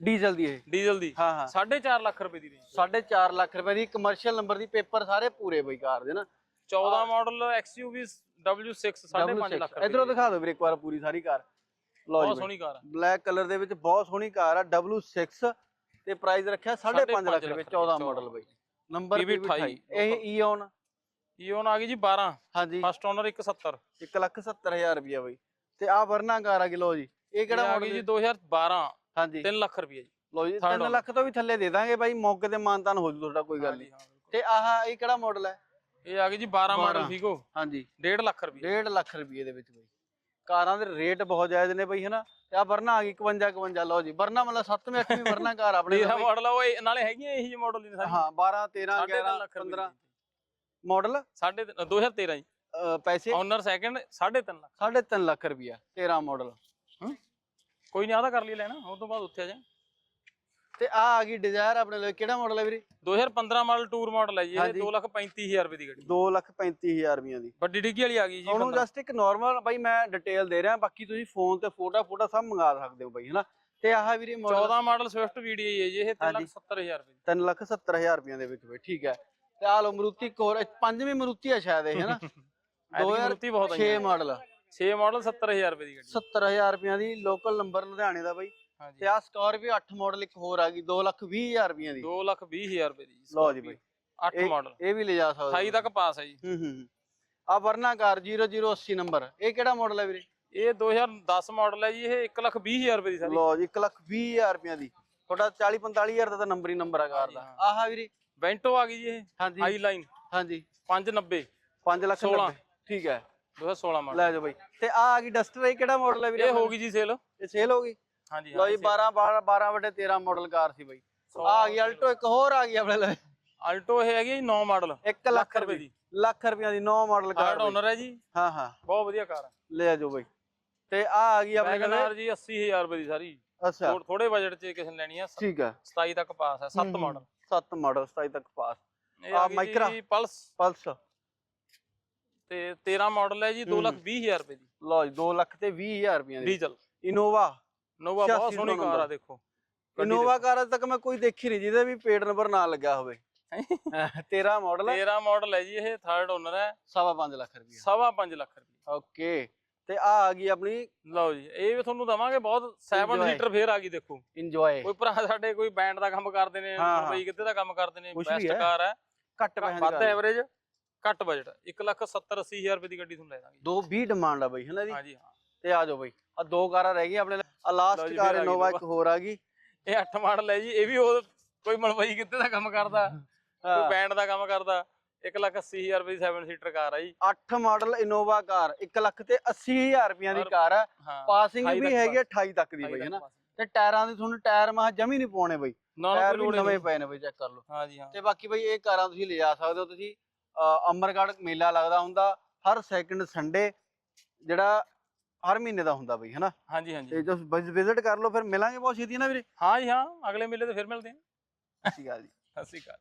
ਡੀਜ਼ਲ ਦੀ ਇਹ। ਡੀਜ਼ਲ ਦੀ। ਹਾਂ ਹਾਂ। 4.5 ਲੱਖ ਰੁਪਏ ਦੀ ਰੇਂਜ 4.5 ਲੱਖ ਰੁਪਏ ਦੀ ਕਮਰਸ਼ੀਅਲ ਨੰਬਰ ਦੀ ਪੇਪਰ ਸਾਰੇ ਪੂਰੇ ਬਈ ਕਾਰ ਦੇ ਨਾ। 14 ਮਾਡਲ XUV W6 5.5 ਲੱਖ ਰੁਪਏ ਇਧਰੋਂ ਦਿਖਾ ਦਿਓ ਵੀਰੇ ਇੱਕ ਵਾਰ ਪੂਰੀ ਸਾਰੀ ਕਾਰ। ਲਓ ਬਹੁਤ ਜੀ ਸੋਹਣੀ ਕਾਰ ਆ। ਬਲੈਕ ਕਲਰ ਦੇ ਵਿੱਚ ਬਹੁਤ ਸੋਹਣੀ ਕਾਰ ਆ W6 ਤੇ ਪ੍ਰਾਈਸ ਰੱਖਿਆ 5.5 ਲੱਖ ਰੁਪਏ 14 ਮਾਡਲ ਬਈ। ਨੰਬਰ PV 28 ਇਹ ਈਓਨ ਈਓਨ ਆ ਗਈ ਜੀ 12 ਹਾਂਜੀ। ਫਸਟ ਓਨਰ 170 1 ਲੱਖ 70 ਹਜ਼ਾਰ ਰੁਪਏ ਬਈ। ਤੇ ਆ ਵਰਨਾ ਕਾਰ ਆ ਗਈ ਲਓ ਜੀ। ਇਹ ਕਿਹੜਾ ਕਿਹੜਾ ਆ ਗਈ ਮਾਡਲ ਜੀ 2012 ਹਾਂਜੀ। 3 ਲੱਖ ਰੁਪਏ ਜੀ। ਲਓ ਜੀ third 3 ਲੱਖ ਤੋਂ ਵੀ ਥੱਲੇ ਦੇ ਦਾਂਗੇ ਬਾਈ ਮੌਕੇ ਤੇ ਮਾਨਤਾਨ ਹੋ ਜੂ ਤੁਹਾਡਾ ਕੋਈ ਗੱਲ ਨਹੀਂ। ਤੇ ਆਹ ਇਹ ਕਿਹੜਾ ਮਾਡਲ ਹੈ? ਇਹ ਆ ਗਈ ਜੀ 12 ਮਾਡਲ 12 ਫੀਗੋ ਹਾਂਜੀ। 1.5 ਲੱਖ ਰੁਪਏ। 1.5 ਲੱਖ ਰੁਪਏ ਦੇ ਵਿੱਚ ਬਈ। ਕਾਰਾਂ ਦੇ ਰੇਟ ਬਹੁਤ ਜਾਇਜ਼ ਨੇ ਬਈ ਹਨਾ? ਤੇ ਆ ਵਰਨਾ ਆ ਗਈ 51 51 ਲਓ ਜੀ। ਵਰਨਾ ਮਤਲਬ 7ਵੀਂ 8ਵੀਂ ਵਰਨਾ ਕਾਰ ਆਪਣੇ ਬਈ। ਮਾਡਲ ਆ ਉਹ ਨਾਲੇ ਹੈਗੀਆਂ ਇਹੀ ਜਿਹੇ ਮਾਡਲ ਨੇ ਸਾਰੀ ਹਾਂ 12 13 ਸਾਢੇ 11 ਤਿੰਨ ਲੱਖ ਰੁਪਏ 15 ਮਾਡਲ ਸਾਢੇ ਤਿੰਨ- 2013 ਜੀ। ਪੈਸੇ? Owner second 3.5 lakh. 3.5 ਲੱਖ ਰੁਪਿਆ 13 ਮਾਡਲ ਕੋਈ ਨਹੀਂ ਆਦਾ ਕਰ ਲਈ ਲੈਣਾ ਉਹ ਤੋਂ ਬਾਅਦ ਉੱਥੇ ਆ ਜਾ। ਤੇ ਆ ਆ ਗਈ ਡਿਜ਼ਾਇਰ ਆਪਣੇ ਲਈ। ਕਿਹੜਾ ਮਾਡਲ ਹੈ ਵੀਰੇ? 2015 ਮਾਡਲ ਟੂਰ ਮਾਡਲ ਹੈ ਜੀ ਇਹ ਹਾਂਜੀ। 2 ਲੱਖ 35000 ਰੁਪਏ ਦੀ ਗੱਡੀ। 2 ਲੱਖ 35000 ਰੁਪਈਆਂ ਦੀ। ਵੱਡੀ ਡਿੱਗੀ ਵਾਲੀ ਆ ਗਈ ਜੀ ਉਹਨੂੰ 15 ਜਸਟ ਇੱਕ ਨਾਰਮਲ ਬਾਈ ਮੈਂ ਡਿਟੇਲ ਦੇ ਰਿਹਾ ਬਾਕੀ ਤੁਸੀਂ ਫੋਨ ਤੇ ਫੋਟੋ ਫੋਟੋ ਸਭ ਮੰਗਾ ਸਕਦੇ ਹੋ ਬਾਈ ਹਨਾ? ਤੇ ਆਹ ਵੀਰੇ ਮਾਡਲ 14 ਮਾਡਲ ਸਵਿਫਟ ਵੀਡੀਓ ਹੈ ਜੀ ਇਹ 3 ਲੱਖ ਹਾਂਜੀ। 70000 ਰੁਪਏ ਦੀ। 3 ਲੱਖ 70000 ਰੁਪਈਆਂ ਦੇ ਵਿੱਚ ਬਈ ਠੀਕ ਹੈ। ਤੇ ਆ ਲੋ ਮਰੂਤੀ ਇਹ ਪੰਜਵੀਂ ਮਰੂਤੀ ਆ ਸ਼ਾਇਦ ਇਹ ਹਨਾ? ਐਤਕੀ ਮਰੂਤੀ ਬਹੁਤ 6 ਆਈ ਮਾਡਲ 6 ਮਾਡਲ 70000 ਰੁਪਏ ਦੀ ਗੱਡੀ 70000 ਰੁਪਈਆਂ ਦੀ ਲੋਕਲ ਨੰਬਰ ਲੁਧਿਆਣੇ ਦਾ ਬਾਈ। ਤੇ ਆ ਸਕਾਰਪੀਓ 8 ਮਾਡਲ ਇੱਕ ਹੋਰ ਆ ਗਈ 2 ਲੱਖ 20000 ਰੁਪਈਆਂ ਦੀ। 2 ਲੱਖ 20000 ਰੁਪਏ ਦੀ ਲਓ ਜੀ ਬਾਈ। 8 ਇਹ- ਮਾਡਲ ਇਹ ਵੀ ਲੈ ਜਾ ਸਕਦੇ 28 ਤੱਕ ਪਾਸ ਹੈ ਜੀ। ਹੂੰ ਹੂੰ ਆ ਵਰਨਾ ਕਾਰ 0080 ਨੰਬਰ ਇਹ ਕਿਹੜਾ ਮਾਡਲ ਹੈ ਵੀਰੇ? ਇਹ 2010 ਮਾਡਲ ਹੈ ਜੀ ਇਹ 1 ਲੱਖ 20000 ਰੁਪਏ ਦੀ ਸਾਰੀ। ਲਓ ਜੀ 1 ਲੱਖ 20000 ਰੁਪਈਆਂ ਦੀ। ਤੁਹਾਡਾ 40 45000 ਦਾ ਤਾਂ ਨੰਬਰ ਹੀ ਨੰਬਰ ਆ ਕਾਰ ਦਾ। ਆਹਾ ਵੀਰੇ। ਵੈਂਟੋ ਆ ਗਈ ਜੀ ਇਹ ਹਾਂਜੀ। ਹਾਈ ਲਾਈਨ ਹਾਂਜੀ। 590 5 ਲੱਖ 16 90 ਠੀਕ ਹੈ। 2016 ਮਾਡਲ ਲੈ ਜਾਓ ਬਾਈ। ਤੇ ਆ ਆ ਗਈ ਡਸਟਰ ਇਹ ਕਿਹੜਾ ਮਾਡਲ ਹੈ ਵੀਰੇ ਇਹ ਹੋ ਗਈ ਜੀ ਸੇਲ ਇਹ ਸੇਲ ਹੋ ਗਈ? ਹਾਂਜੀ ਲਓ ਜੀ 12 12 12 ਵਟੇ 13 ਮਾਡਲ ਕਾਰ ਸੀ ਬਾਈ। ਆ ਗਈ ਅਲਟੋ ਇੱਕ ਹੋਰ ਆ ਗਈ ਆਪਣੇ ਲਈ। ਆਲਟੋ ਇਹ ਹੈਗੀ ਜੀ 9 ਮਾਡਲ 1 ਲੱਖ ਰੁਪਏ ਦੀ। ਲੱਖ ਰੁਪਈਆਂ ਦੀ 9 ਮਾਡਲ ਕਾਰ। ਓਨਰ ਹੈ ਜੀ। ਹਾਂ ਹਾਂ। ਬਹੁਤ ਵਧੀਆ ਕਾਰ ਹੈ ਲੈ ਜਾਓ ਬਾਈ। ਤੇ ਆ ਆ ਗਈ ਆਪਣੇ ਕੋਲ ਜੀ 80000 ਰੁਪਏ ਦੀ ਸਾਰੀ। ਅੱਛਾ। ਥੋੜੇ ਬਜਟ 'ਚ ਕਿਸੇ ਲੈਣੀ ਆ। ਠੀਕ ਹੈ 27 ਤੱਕ ਪਾਸ ਹੈ 7 ਮਾਡਲ 7 ਮਾਡਲ 27 ਤੱਕ ਪਾਸ ਆ ਮਾਈਕਰਾ। ਪਲਸ ਪਲਸ ਤੇ 13 ਮਾਡਲ ਹੈ ਜੀ 2 ਲੱਖ 20000 ਰੁਪਏ ਦੀ। ਲਓ ਜੀ 2 ਲੱਖ ਤੇ 20000 ਰੁਪਈਆਂ ਦੀ। ਡੀਜ਼ਲ ਇਨੋਵਾ ਨੋਵਾ ਬਹੁਤ 86 ਸੋਹਣੀ। ਕਾਰ ਆ ਦੇਖੋ। ਗੱਡੀ ਇਨੋਵਾ ਕਾਰ ਅੱਜ ਤੱਕ ਮੈਂ ਕੋਈ ਦੇਖੀ ਨਹੀਂ ਜਿਹਦੇ ਵੀ ਪੇਡ ਨੰਬਰ ਨਾ ਲੱਗਾ ਹੋਵੇ। 13 ਮਾਡਲ 13 ਮਾਡਲ ਹੈ ਜੀ ਇਹ ਥਰਡ ਓਨਰ ਹੈ। ਸਵਾ 5 ਲੱਖ ਰੁਪਈਆ। ਸਵਾ 5 ਲੱਖ ਰੁਪਏ ਓਕੇ। ਤੇ ਆ ਆ ਗਈ ਆਪਣੀ ਲਓ ਜੀ ਇਹ ਵੀ ਤੁਹਾਨੂੰ ਦਵਾਂਗੇ ਬਹੁਤ 7 Enjoy। ਲੀਟਰ ਫੇਰ ਆ ਗਈ ਦੇਖੋ। ਇੰਜੋਏ ਕੋਈ ਭਰਾ ਸਾਡੇ ਕੋਈ ਬੈਂਡ ਦਾ ਕੰਮ ਕਰਦੇ ਨੇ ਹਾਂ, ਹਾਂ। ਮੁੰਬਈ ਕਿੱਥੇ ਦਾ ਕੰਮ ਕਰਦੇ ਨੇ ਕੁਛ ਵੀ ਬੈਸਟ ਹੈ। ਕਾਰ ਹੈ। ਘੱਟ ਪੈਸੇ ਵੱਧ ਦੀ ਐਵਰੇਜ ਘੱਟ ਬਜਟ 1 ਲੱਖ 70 80 ਹਜ਼ਾਰ ਰੁਪਏ ਦੀ ਗੱਡੀ ਤੁਹਾਨੂੰ ਲੈ ਦਾਂਗੇ। ਦੋ 20 ਡਿਮਾਂਡ ਆ ਬਈ ਹਨਾ ਜੀ? ਹਾਂਜੀ ਹਾਂ। ਤੇ ਆ ਜਾਓ ਬਈ। ਆ ਦੋ ਕਾਰਾਂ ਰਹਿ ਗਈਆਂ ਆਪਣੇ ਲਈ ਲਾਸਟ ਜੀ, ਕਾਰ ਆ ਇਨੋਵਾ ਇੱਕ। ਹੋਰ ਆ ਗਈ। ਇਹ 8 ਮਾਡਲ ਹੈ ਜੀ ਇਹ ਵੀ ਉਹ ਕੋਈ ਮਲਵਈ ਕਿੱਥੇ ਦਾ ਕੰਮ ਕਰਦਾ? ਕੋਈ ਬੈਂਡ ਦਾ ਕੰਮ ਕਰਦਾ। 1 ਲੱਖ 80 ਹਜ਼ਾਰ ਰੁਪਏ ਦੀ 7 ਸੀਟਰ ਕਾਰ ਆ ਜੀ। 8 ਮਾਡਲ ਇਨੋਵਾ ਕਾਰ 1 ਲੱਖ ਤੇ 80000 ਰੁਪਈਆਂ ਦੀ ਕਾਰ ਹੈ ਹਾਂ ਪਾਸਿੰਗ 28 ਵੀ ਹੈਗੀ ਆ 28 ਤੱਕ ਦੀ 28 ਬਈ ਪਾਸ। ਤੇ ਟਾਇਰਾਂ ਦੀ ਤੁਹਾਨੂੰ ਟਾਇਰ ਮਾ ਜਮੀ ਨਹੀਂ ਪਾਉਣੇ ਬਈ। ਟਾਇਰ ਵੀ ਨਵੇਂ ਪਏ ਨੇ ਬਈ ਚੈੱਕ ਕਰ ਲਓ। ਹਾਂਜੀ ਹਾਂ। ਤੇ ਬਾਕੀ ਬਈ ਇਹ ਕਾਰਾਂ ਤੁਸੀਂ ਲਿਜਾ ਸਕਦੇ ਹੋ ਤੁਸੀਂ। ਅਮਰਗੜ੍ਹ ਮੇਲਾ ਲੱਗਦਾ ਹੁੰਦਾ ਹਰ ਸੈਕਿੰਡ ਸੰਡੇ ਜਿਹੜਾ ਹਰ ਮਹੀਨੇ ਦਾ ਹੁੰਦਾ ਬਈ ਹਨਾ? ਹਾਂਜੀ ਹਾਂਜੀ। ਤੇ ਜਸ ਵਿਜ਼ਿਟ ਕਰ ਲਓ ਫਿਰ ਮਿਲਾਂਗੇ ਬਹੁਤ ਛੇਤੀ ਨਾ ਵੀਰੇ। ਹਾਂ ਜੀ ਹਾਂ ਅਗਲੇ ਮੇਲੇ ਤੇ ਫਿਰ ਮਿਲਦੇ ਹਾਂ। ਸਤਿ ਸ਼੍ਰੀ ਅਕਾਲ ਜੀ। ਸਤਿ ਸ਼੍ਰੀ ਅਕਾਲ।